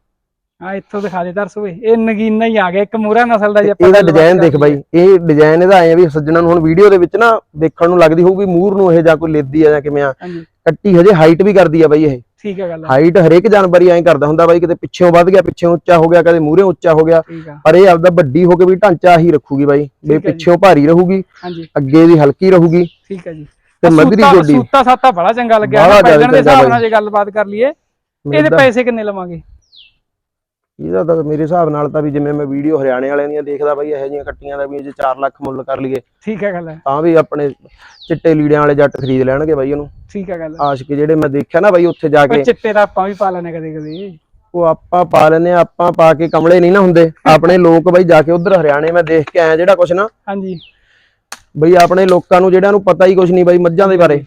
S1: ਹਾਂ ਇੱਥੋਂ ਦਿਖਾ ਦੇ ਤਰਸ ਹੋਏ ਇਹ ਨਗੀਨਾ ਹੀ ਆ ਗਿਆ ਇੱਕ ਮੂਰਾ ਨਸਲ ਦਾ ਜੇ ਆਪਾਂ
S2: ਇਹਦਾ ਡਿਜ਼ਾਈਨ ਦੇਖ ਬਾਈ ਇਹ ਡਿਜ਼ਾਈਨ ਇਹਦਾ ਐ ਆ ਵੀ ਸੱਜਣਾ ਨੂੰ ਹੁਣ ਵੀਡੀਓ ਦੇ ਵਿੱਚ ਨਾ ਦੇਖਣ ਨੂੰ ਲੱਗਦੀ ਹੋਊਗੀ ਮੂਰ ਨੂੰ ਇਹ ਜਾਂ ਕੋਈ ਲੈਦੀ ਆ ਜਾਂ ਕਿਵੇਂ ਆ। ਕੱਟੀ ਹਜੇ ਹਾਈਟ ਵੀ ਕਰਦੀ ਆ ਬਾਈ ਇਹ।
S1: ਠੀਕ ਆ ਗੱਲ।
S2: ਹਾਈਟ ਹਰੇਕ ਜਾਨਵਰ ਹੀ ਐਂ ਕਰਦਾ ਹੁੰਦਾ ਬਾਈ ਕਿਤੇ ਪਿੱਛੋਂ ਵੱਧ ਗਿਆ ਪਿੱਛੋਂ ਉੱਚਾ ਹੋ ਗਿਆ ਕਦੇ ਮੂਹਰੇ ਉੱਚਾ ਹੋ ਗਿਆ। ਪਰ ਇਹ ਆਪਦਾ ਵੱਡੀ ਹੋ ਕੇ ਵੀ ਢਾਂਚਾ ਹੀ ਰੱਖੂਗੀ ਬਾਈ ਵੀ
S1: ਹੈ।
S2: ਪਿੱਛੋਂ ਭਾਰੀ ਰਹੂਗੀ ਅੱਗੇ ਦੀ ਹਲਕੀ ਰਹੂਗੀ।
S1: ਠੀਕ ਆ ਜੀ।
S2: ਤੇ ਮਧਰੀ ਗੋਡੀ।
S1: ਸੂਤਾ ਸਾਤਾ ਬੜਾ ਚੰਗਾ ਲੱਗਿਆ ਦੇ ਹਿਸਾਬ ਨਾਲ ਜੇ ਗੱਲਬਾਤ ਕਰ ਲਈਏ ਇਹਦਾ- ਪੈਸੇ ਕਿੰਨੇ ਲਵਾਂਗੇ?
S2: ਇਹਦਾ ਤਾਂ ਮੇਰੇ ਹਿਸਾਬ ਨਾਲ ਤਾਂ ਵੀ ਜਿਵੇਂ ਮੈਂ ਵੀਡੀਓ ਹਰਿਆਣੇ ਵਾਲਿਆਂ ਦੀਆਂ ਦੇਖਦਾ ਬਾਈ ਇਹੋ ਜਿਹੀਆਂ ਕੱਟੀਆਂ ਦਾ ਵੀ ਜੇ 4 ਲੱਖ ਮੁੱਲ ਕਰ ਲਈਏ
S1: ਠੀਕ ਹੈ ਗੱਲ ਹੈ।
S2: ਤਾਂ ਵੀ ਆਪਣੇ ਚਿੱਟੇ ਲੀੜਿਆਂ ਵਾਲੇ ਜੱਟ ਖਰੀਦ ਲੈਣਗੇ ਬਾਈ ਉਹਨੂੰ।
S1: ਠੀਕ ਹੈ ਗੱਲ
S2: ਆਸ਼ਕ ਜਿਹੜੇ ਮੈਂ ਦੇਖਿਆ ਨਾ ਬਾਈ ਉੱਥੇ ਜਾ ਕੇ
S1: ਚਿੱਟੇ ਦਾ ਆਪਾਂ ਵੀ ਪਾ ਲੈਣੇ ਕਦੇ ਕਦੇ।
S2: ਉਹ ਆਪਾਂ ਪਾ ਲੈਨੇ ਆਪਾਂ ਪਾ ਕੇ ਕਮਲੇ ਨਹੀਂ ਨਾ ਹੁੰਦੇ। ਆਪਣੇ ਲੋਕ ਬਾਈ ਜਾ ਕੇ ਉਧਰ ਹਰਿਆਣੇ ਮੈਂ ਦੇਖ ਕੇ ਆਇਆ ਜਿਹੜਾ ਕੁਛ ਨਾ।
S1: ਹਾਂਜੀ।
S2: ਬਈ ਆਪਣੇ ਲੋਕਾਂ ਨੂੰ ਜਿਹੜਿਆਂ ਨੂੰ ਪਤਾ ਹੀ ਕੁਛ ਨਹੀਂ ਬਾਈ ਮੱਝਾਂ ਦੇ ਬਾਰੇ।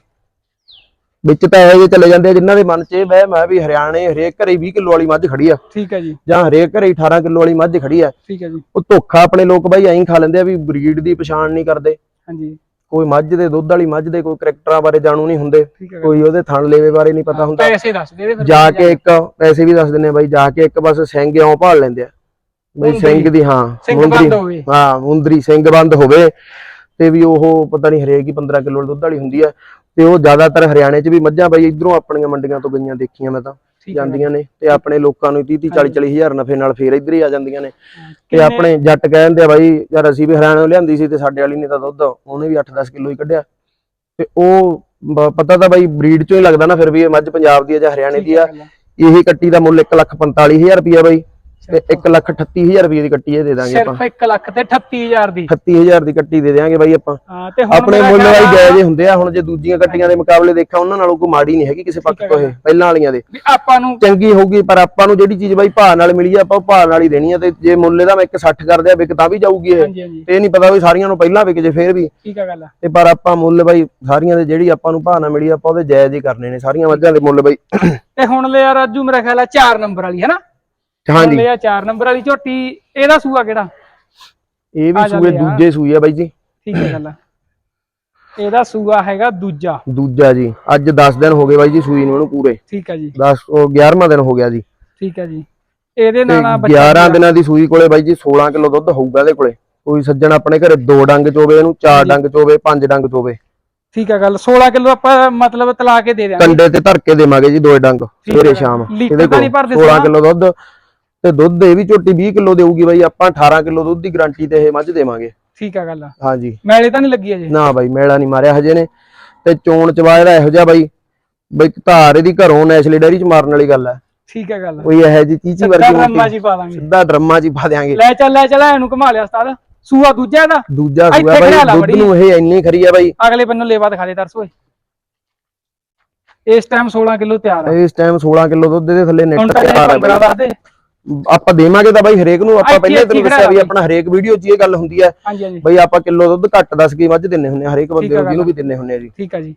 S2: ਵਿੱਚ ਤਾਂ ਇਹੋ ਜਿਹੇ ਚਲੇ ਜਾਂਦੇ ਜਿਨ੍ਹਾਂ ਦੇ ਮਨ 'ਚ ਇਹ ਵਹਿਮ ਹੈ ਵੀ ਹਰਿਆਣੇ ਹਰੇਕ ਘਰੇ 20 ਕਿਲੋ ਵਾਲੀ ਮੱਝ ਖੜੀ ਆ।
S1: ਠੀਕ ਹੈ ਜੀ।
S2: ਜਾਂ ਹਰੇਕ ਘਰੇ 18 ਕਿਲੋ ਵਾਲੀ ਮੱਝ ਖੜੀ ਆ।
S1: ਠੀਕ ਹੈ ਜੀ।
S2: ਉਹ ਧੋਖਾ ਆਪਣੇ ਲੋਕ ਬਾਈ ਐਂ ਖਾ ਲੈਂਦੇ ਆ ਵੀ ਬਰੀਡ ਦੀ ਪਛਾਣ ਨਹੀਂ ਕਰਦੇ।
S1: ਹਾਂਜੀ।
S2: ਕੋਈ ਮੱਝ ਦੇ ਦੁੱਧ ਵਾਲੀ ਮੱਝ ਦੇ ਕੋਈ ਕਰੈਕਟਰਾਂ ਬਾਰੇ ਜਾਣੂ ਨਹੀਂ ਹੁੰਦੇ। ਕੋਈ ਉਹਦੇ ਥਣ ਲੇਵੇ ਬਾਰੇ ਨਹੀਂ ਪਤਾ ਹੁੰਦਾ।
S1: ਪੈਸੇ ਦੱਸ ਦੇ
S2: ਜਾ ਕੇ ਇੱਕ ਪੈਸੇ ਵੀ ਦੱਸ ਦਿੰਦੇ ਆ ਬਾਈ ਜਾ ਕੇ ਇੱਕ ਬਸ ਸਿੰਘ ਇਉਂ ਭਾਲ ਲੈਂਦੇ ਆ। ਬਈ। ਸਿੰਘ ਦੀ ਹਾਂ ਮੁੰਦਰੀ। ਹਾਂ ਮੁੰਦਰੀ ਸਿੰਘ ਬੰਦ ਹੋਵੇ। ਤੇ ਵੀ ਉਹ ਪਤਾ ਨਹੀਂ ਹਰੇਕ ਹੀ 15 ਕਿਲੋ ਦੁੱਧ ਵਾਲੀ ਹੁੰਦੀ ਆ। ਤੇ ਉਹ ਜ਼ਿਆਦਾਤਰ ਹਰਿਆਣੇ 'ਚ ਵੀ ਮੱਝਾਂ ਬਾਈ ਇਧਰੋਂ ਆਪਣੀਆਂ ਮੰਡੀਆਂ ਤੋਂ ਗਈਆਂ ਦੇਖੀਆਂ ਮੈਂ ਤਾਂ ਜਾਂਦੀਆਂ ਨੇ ਤੇ ਆਪਣੇ ਲੋਕਾਂ ਨੂੰ 30 30 40 40 ਹਜ਼ਾਰ ਨਫੇ ਨਾਲ ਫੇਰ ਇੱਧਰ ਹੀ ਆ ਜਾਂਦੀਆਂ ਨੇ। ਤੇ ਆਪਣੇ ਜੱਟ ਕਹਿੰਦੇ ਆ ਬਾਈ ਯਾਰ ਅਸੀਂ ਵੀ ਹਰਿਆਣੇ ਲਿਆਂਦੀ ਸੀ ਤੇ ਸਾਡੇ ਵਾਲੀ ਨੇ ਤਾਂ ਦੁੱਧ ਉਹਨੇ ਵੀ 8-10 ਕਿਲੋ ਹੀ ਕੱਢਿਆ। ਤੇ ਉਹ ਪਤਾ ਤਾਂ ਬਾਈ ਬਰੀਡ ਚੋਂ ਹੀ ਲੱਗਦਾ ਨਾ ਫਿਰ ਵੀ ਇਹ ਮੱਝ ਪੰਜਾਬ ਦੀ ਆ ਜਾਂ ਹਰਿਆਣੇ ਦੀ ਆ। ਇਹ ਕੱਟੀ ਦਾ ਮੁੱਲ 1,45,000 ਰੁਪਇਆ ਬਾਈ। ਤੇ 1,38,000 ਰੁਪਏ ਦੀ ਕੱਟੀ ਇਹ ਦੇ ਦਾਂਗੇ ਆਪਾਂ।
S1: ਸਿਰਫ 1 ਲੱਖ ਤੇ 38000 ਦੀ।
S2: 38000 ਦੀ ਕੱਟੀ ਦੇ ਦੇਾਂਗੇ ਬਾਈ ਆਪਾਂ।
S1: ਹਾਂ ਤੇ ਹੁਣ
S2: ਆਪਣੇ ਮੁੱਲ
S1: ਆ
S2: ਜਾਇਜ਼ ਹੁੰਦੇ ਆ ਹੁਣ ਜੇ ਦੂਜੀਆਂ ਕੱਟੀਆਂ ਦੇ ਮੁਕਾਬਲੇ ਦੇਖਾਂ ਉਹਨਾਂ ਨਾਲੋਂ ਕੋਈ ਮਾੜੀ ਨਹੀਂ ਹੈਗੀ ਕਿਸੇ ਪੱਖ ਤੋਂ ਇਹ ਪਹਿਲਾਂ ਵਾਲੀਆਂ ਦੇ।
S1: ਵੀ ਆਪਾਂ ਨੂੰ
S2: ਚੰਗੀ ਹੋਊਗੀ ਪਰ ਆਪਾਂ ਨੂੰ ਜਿਹੜੀ ਚੀਜ਼ ਬਾਈ ਭਾਅ ਨਾਲ ਮਿਲੀ ਆ ਆਪਾਂ ਉਹ ਭਾਅ ਨਾਲ ਹੀ ਦੇਣੀ ਆ ਤੇ ਜੇ ਮੁੱਲ ਇਹਦਾ ਮੈਂ 160 ਕਰਦੇ ਆ ਵਿਕ ਤਾਂ ਵੀ ਜਾਊਗੀ ਇਹ।
S1: ਹਾਂਜੀ ਹਾਂਜੀ।
S2: ਤੇ ਇਹ ਨਹੀਂ ਪਤਾ ਵੀ ਸਾਰੀਆਂ ਨੂੰ ਪਹਿਲਾਂ ਵਿਕ ਜੇ ਫੇਰ ਵੀ।
S1: ਠੀਕ ਹੈ ਗੱਲ ਆ।
S2: ਤੇ ਪਰ ਆਪਾਂ ਮੁੱਲ ਬਾਈ ਸਾਰੀਆਂ ਦੇ ਜਿਹੜੀ ਆਪਾਂ ਨੂੰ ਭਾਅ ਨਾਲ ਮਿਲੀ ਆ, ਆਪਾਂ ਉਹਦੇ ਜਾਇਜ਼ ਹੀ ਕਰਨੇ ਨੇ ਸਾਰੀਆਂ ਮੱਝਾਂ ਦੇ ਮੁੱਲ ਬਾਈ।
S1: ਤੇ ਹੁਣ ਲਿਆ ਰਾਜੂ ਮੇਰਾ ਖਿਆਲ ਆ 4 ਨੰਬਰ ਵਾਲੀ ਹੈ ਨਾ?
S2: ਹਾਂਜੀ।
S1: ਲਿਆ 4 ਨੰਬਰ ਵਾਲੀ ਝੋਟੀ ਇਹਦਾ ਸੂਆ ਕਿਹੜਾ?
S2: ਇਹ ਵੀ
S1: ਆ
S2: ਸੂਏ। ਦੂਜੇ ਸੂਏ ਆ ਬਾਈ ਜੀ।
S1: ਠੀਕ ਹੈ ਗੱਲ ਆ। ਇਹਦਾ ਸੂਆ ਹੈਗਾ ਦੂਜਾ।
S2: ਦੂਜਾ ਜੀ। ਅੱਜ 10 ਦਿਨ ਹੋ ਗਏ ਬਾਈ ਜੀ ਸੂਈ ਨੂੰ ਉਹਨੂੰ ਪੂਰੇ।
S1: ਠੀਕ ਹੈ ਜੀ।
S2: 10 ਉਹ 11ਵਾਂ ਦਿਨ ਹੋ ਗਿਆ ਜੀ।
S1: ਠੀਕ ਹੈ ਜੀ। ਇਹਦੇ ਨਾਲ ਆ ਬੱਚਾ
S2: 11 ਦਿਨਾਂ ਦੀ ਸੂਈ ਕੋਲੇ ਬਾਈ ਜੀ 16 ਕਿਲੋ ਦੁੱਧ ਹੋਊਗਾ ਇਹਦੇ ਕੋਲੇ। ਕੋਈ ਸੱਜਣ ਆਪਣੇ ਘਰੇ ਦੋ ਡੰਗ ਚੋਵੇ ਇਹਨੂੰ ਚਾਰ ਡੰਗ ਚੋਵੇ ਪੰਜ ਡੰਗ ਚੋਵੇ।
S1: ਠੀਕ ਹੈ ਗੱਲ। 16 ਕਿਲੋ ਆਪਾਂ ਮਤਲਬ ਤਲਾ ਕੇ ਦੇ ਦਿਆਂਗੇ।
S2: ਕੰਡੇ ਤੇ ਧਰ ਕੇ ਦੇਵਾਂਗੇ ਜੀ ਦੋਏ ਡੰਗ ਸਵੇਰੇ ਸ਼ਾਮ। ਇਹਦੇ ਕੋਲ
S1: ਭਰਦੇ
S2: 16
S1: ਸੋਲਾਂ?
S2: ਕਿਲੋ ਦੁੱਧ। ਤੇ ਦੁੱਧ ਇਹ ਵੀ ਝੋਟੀ 20 ਕਿਲੋ ਦੇਊਗੀ ਬਾਈ ਆਪਾਂ 18 ਕਿਲੋ ਦੁੱਧ ਦੀ ਗਾਰੰਟੀ ਤੇ ਇਹ ਮੱਝ ਦੇਵਾਂਗੇ।
S1: ਠੀਕ ਹੈ ਗੱਲ ਆ।
S2: ਹਾਂਜੀ।
S1: ਮੈਲੇ ਤਾਂ ਨਹੀਂ ਲੱਗੀ ਅਜੇ।
S2: ਨਾ ਬਾਈ ਮੇਲਾ ਨਹੀਂ ਮਾਰਿਆ ਹਜੇ ਨੇ। ਤੇ ਚੋਣ ਚਵਾ ਇਹਦਾ ਇਹੋ ਜਿਹਾ ਬਾਈ ਬਈ ਧਾਰ ਇਹਦੀ ਘਰੋਂ ਨੈਸ਼ਨਲ ਡੈਰੀ ਚ ਮਾਰਨ ਵਾਲੀ ਗੱਲ ਹੈ
S1: ਠੀਕ ਹੈ ਗੱਲ
S2: ਕੋਈ ਇਹੋ ਜੀ ਚੀਚੀ ਵਰਗੀ
S1: ਡਰਮਾ ਜੀ ਪਾ ਦਾਂਗੇ।
S2: ਸਿੱਧਾ ਡਰਮਾ ਜੀ ਪਾ ਦਿਆਂਗੇ।
S1: ਲੈ ਚੱਲ ਲੈ ਚੱਲ ਇਹਨੂੰ ਘੁਮਾ ਲਿਆ ਉਸਤਾਦ। ਸੂਆ ਦੂਜਾ ਇਹਦਾ?
S2: ਦੂਜਾ ਸੂਆ ਬਾਈ ਦੁੱਧ। ਨੂੰ ਇਹ ਇੰਨੀ ਖਰੀ ਆ ਬਾਈ।
S1: ਅਗਲੇ ਬੰਨੋਂ ਲੇਵਾ ਦਿਖਾ ਦੇ ਤਰਸ ਓਏ। ਇਸ ਟਾਈਮ 16 ਕਿਲੋ ਤਿਆਰ ਆ।
S2: ਇਸ ਟਾਈਮ 16 ਕਿਲੋ ਦੁੱਧ ਦੇ ਥੱਲੇ ਨੈਟ ਤਿਆਰ ਹੈ
S1: 15
S2: ਬਾਈ।
S1: ਦੇ।
S2: ਆਪਾਂ ਦੇਵਾਂਗੇ ਤਾਂ ਬਾਈ ਹਰੇਕ ਨੂੰ ਆਪਾਂ ਪਹਿਲੇ ਤੈਨੂੰ ਦੱਸਿਆ ਵੀ। ਆਪਣਾ ਹਰੇਕ ਵੀਡੀਓ 'ਚ ਇਹ ਗੱਲ ਹੁੰਦੀ ਹੈ ਬਈ ਆਪਾਂ ਕਿਲੋ ਦੁੱਧ ਘੱਟ ਦੱਸ ਕੇ ਮੱਝ ਦਿੰਨੇ ਹੁੰਨੇ ਆ, ਹਰੇਕ ਬੰਦੇ
S1: ਆ
S2: ਨੂੰ ਜਿਹਨੂੰ ਵੀ ਦਿੰਨੇ ਹੁੰਨੇ ਆ ਜੀ।
S1: ਠੀਕ ਆ ਜੀ।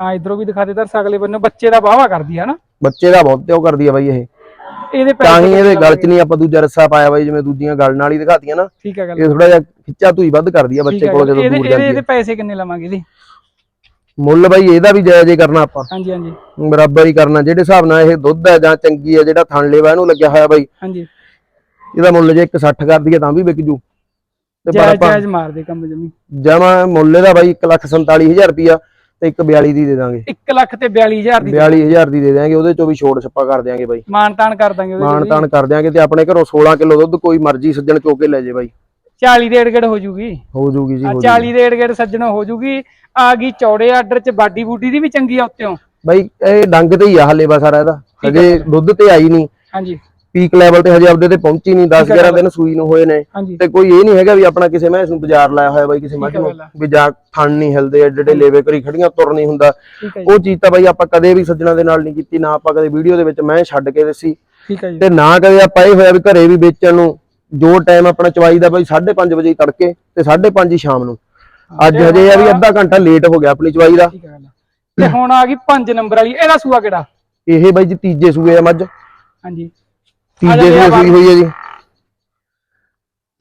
S1: ਹਾਂ ਇਧਰੋਂ ਵੀ ਦਿਖਾ ਦੇ ਤਰਸ ਅਗਲੇ ਬੰਨੋਂ ਬੱਚੇ ਦਾ ਵਾਵਾ ਕਰਦੀ ਹੈ ਨਾ।
S2: ਬੱਚੇ ਦਾ ਬਹੁਤ ਤਿਓ ਕਰਦੀ ਆ ਬਾਈ ਇਹ।
S1: ਇਹਦੇ
S2: ਤਾਂ ਹੀ ਇਹਦੇ ਗਲ 'ਚ ਨਹੀਂ ਆਪਾਂ ਦੂਜਾ ਰੱਸਾ ਪਾਇਆ ਬਾਈ ਜਿਵੇਂ ਦੂਜੀਆਂ ਗਲ ਨਾਲ ਹੀ ਦਿਖਾਤੀਆਂ ਨਾ।
S1: ਠੀਕ ਹੈ ਗੱਲ
S2: ਇਹ ਥੋੜਾ ਜਿਹਾ ਖਿੱਚਾ ਧੂਈ ਵੱਧ ਕਰਦੀ ਆ ਬੱਚੇ
S1: ਹੈ
S2: ਕੋਲ। ਜਦੋਂ
S1: ਇਹਦੇ
S2: ਦੂਰ
S1: ਇਹਦੇ
S2: ਜਾਂਦੀ
S1: ਇਹਦੇ
S2: ਹੈ
S1: ਪੈਸੇ ਕਿੰਨੇ ਲਵਾਂਗੇ ਇਹਦੇ
S2: ਮੁੱਲ ਬਾਈ ਇਹਦਾ ਵੀ ਜਾਇਜ਼ ਹੀ ਕਰਨਾ ਆਪਾਂ।
S1: ਹਾਂਜੀ ਹਾਂਜੀ।
S2: ਬਰਾਬਰ ਹੀ ਕਰਨਾ ਜਿਹੜੇ ਹਿਸਾਬ ਨਾਲ ਇਹ ਦੁੱਧ ਹੈ ਜਾਂ ਚੰਗੀ ਹੈ ਜਿਹੜਾ ਥਣ ਲੇਵਾ ਇਹਨੂੰ ਲੱਗਿਆ ਹੋਇਆ ਬਾਈ।
S1: ਹਾਂਜੀ।
S2: ਇਹਦਾ ਮੁੱਲ ਜੇ 160 ਕਰ ਦਈਏ ਤਾਂ ਵੀ ਵਿਕ ਜੂ। ਤੇ ਪਰ ਆਪਾਂ
S1: ਜਾਇਜ਼ ਮਾਰ ਦੇ ਕੰਮ ਜਮੀ।
S2: ਜਮਾ ਮੁੱਲ ਇਹਦਾ ਬਾਈ 147000 ਰੁਪਿਆ ਤੇ ਇੱਕ 42 ਦੀ ਦੇ ਦਾਂਗੇ।
S1: 1 ਲੱਖ ਤੇ 42000 ਦੀ।
S2: 42000 ਦੀ ਦੇ ਦਿਆਂਗੇ ਉਹਦੇ ਚੋਂ ਵੀ ਛੋੜ ਛੱਪਾ ਕਰ ਦਿਆਂਗੇ ਬਾਈ।
S1: ਮਾਨ ਤਾਨ ਕਰ ਦਾਂਗੇ ਉਹਦੇ ਚ
S2: ਤਾਣ ਕਰ ਦਿਆਂਗੇ ਤੇ ਆਪਣੇ ਘਰੋਂ 16 ਕਿਲੋ ਦੁੱਧ ਕੋਈ ਮਰਜ਼ੀ ਸੱਜਣ ਚੋ ਕੇ ਲੈ ਜੇ ਬਾਈ।
S1: 40 ਦੇ ਏੜਗੜ ਹੋ ਜੂਗੀ।
S2: ਹੋ ਜੂਗੀ ਜੀ
S1: ਆ
S2: ਹੋ
S1: 40 ਦੇ ਏੜਗੜ ਸੱਜਣੋ ਹੋ ਜੂਗੀ। ਆ ਗਈ ਚੌੜੇ ਆਰਡਰ ਚ ਬਾਡੀ ਬੂਡੀ ਦੀ ਵੀ ਚੰਗੀ ਆ ਉੱਤੇੋਂ
S2: ਬਾਈ ਇਹ ਡੰਗ ਤੇ ਹੀ ਆ ਹਲੇ ਬਾ ਸਾਰਾ ਇਹਦਾ। ਹਜੇ ਦੁੱਧ ਤੇ ਆਈ ਨਹੀਂ।
S1: ਹਾਂਜੀ।
S2: ਪੀਕ ਲੈਵਲ ਤੇ ਹਜੇ ਆਪਦੇ ਤੇ ਪਹੁੰਚੀ ਨਹੀਂ। 10 11 ਦਿਨ ਸੂਈ ਨੂੰ ਹੋਏ ਨੇ। ਤੇ ਕੋਈ ਇਹ ਨਹੀਂ ਹੈਗਾ ਵੀ ਆਪਣਾ ਕਿਸੇ ਮੈਸ ਨੂੰ ਬਾਜ਼ਾਰ ਲਾਇਆ ਹੋਇਆ ਬਾਈ ਕਿਸੇ ਮੱਝ ਨੂੰ। ਵੀ ਜਾ ਥਣ ਨਹੀਂ ਹਿਲਦੇ ਏਡੇ ਏਡੇ ਲੇਵੇ ਕਰੀ ਖੜੀਆਂ ਤੁਰ ਨਹੀਂ ਹੁੰਦਾ। ਉਹ ਚੀਜ਼ ਤਾਂ ਬਾਈ ਆਪਾਂ ਕਦੇ ਵੀ ਸੱਜਣਾ ਦੇ ਨਾਲ ਨਹੀਂ ਕੀਤੀ ਨਾ ਆਪਾਂ ਕਦੇ ਵੀਡੀਓ ਦੇ ਵਿੱਚ ਮੈਂ ਛੱਡ ਕੇ ਦੱਸੀ। ਤੇ ਨਾ ਕਦੇ ਆਪਾਂ ਇਹ ਹੋਇਆ ਵੀ ਘਰੇ ਵੀ ਵੇਚਣ ਨੂੰ ਜੋ ਟਾਈਮ ਆਪਣਾ ਚਵਾਈ ਦਾ ਬਾਈ 5:30 ਵਜੇ ਤੜਕੇ ਤੇ 5:30 ਹੀ ਸ਼ਾਮ ਨੂੰ। ਅੱਜ ਹਜੇ ਆ ਵੀ ਅੱਧਾ ਘੰਟਾ ਲੇਟ ਹੋ ਗਿਆ ਆਪਣੀ ਚਵਾਈ ਦਾ।
S1: ਤੇ ਹੁਣ ਆ ਗਈ 5 ਨੰਬਰ ਵਾਲੀ ਇਹਦਾ ਸੂਆ ਕਿਹੜਾ?
S2: ਇਹ ਬਾਈ ਜੀ ਤੀਜੇ ਸੂਏ ਆ ਮੱਝ।
S1: ਹਾਂਜੀ।
S2: ਤੀਜੇ ਸੂਏ ਸੂਈ ਹੋਈ ਹੈ ਜੀ।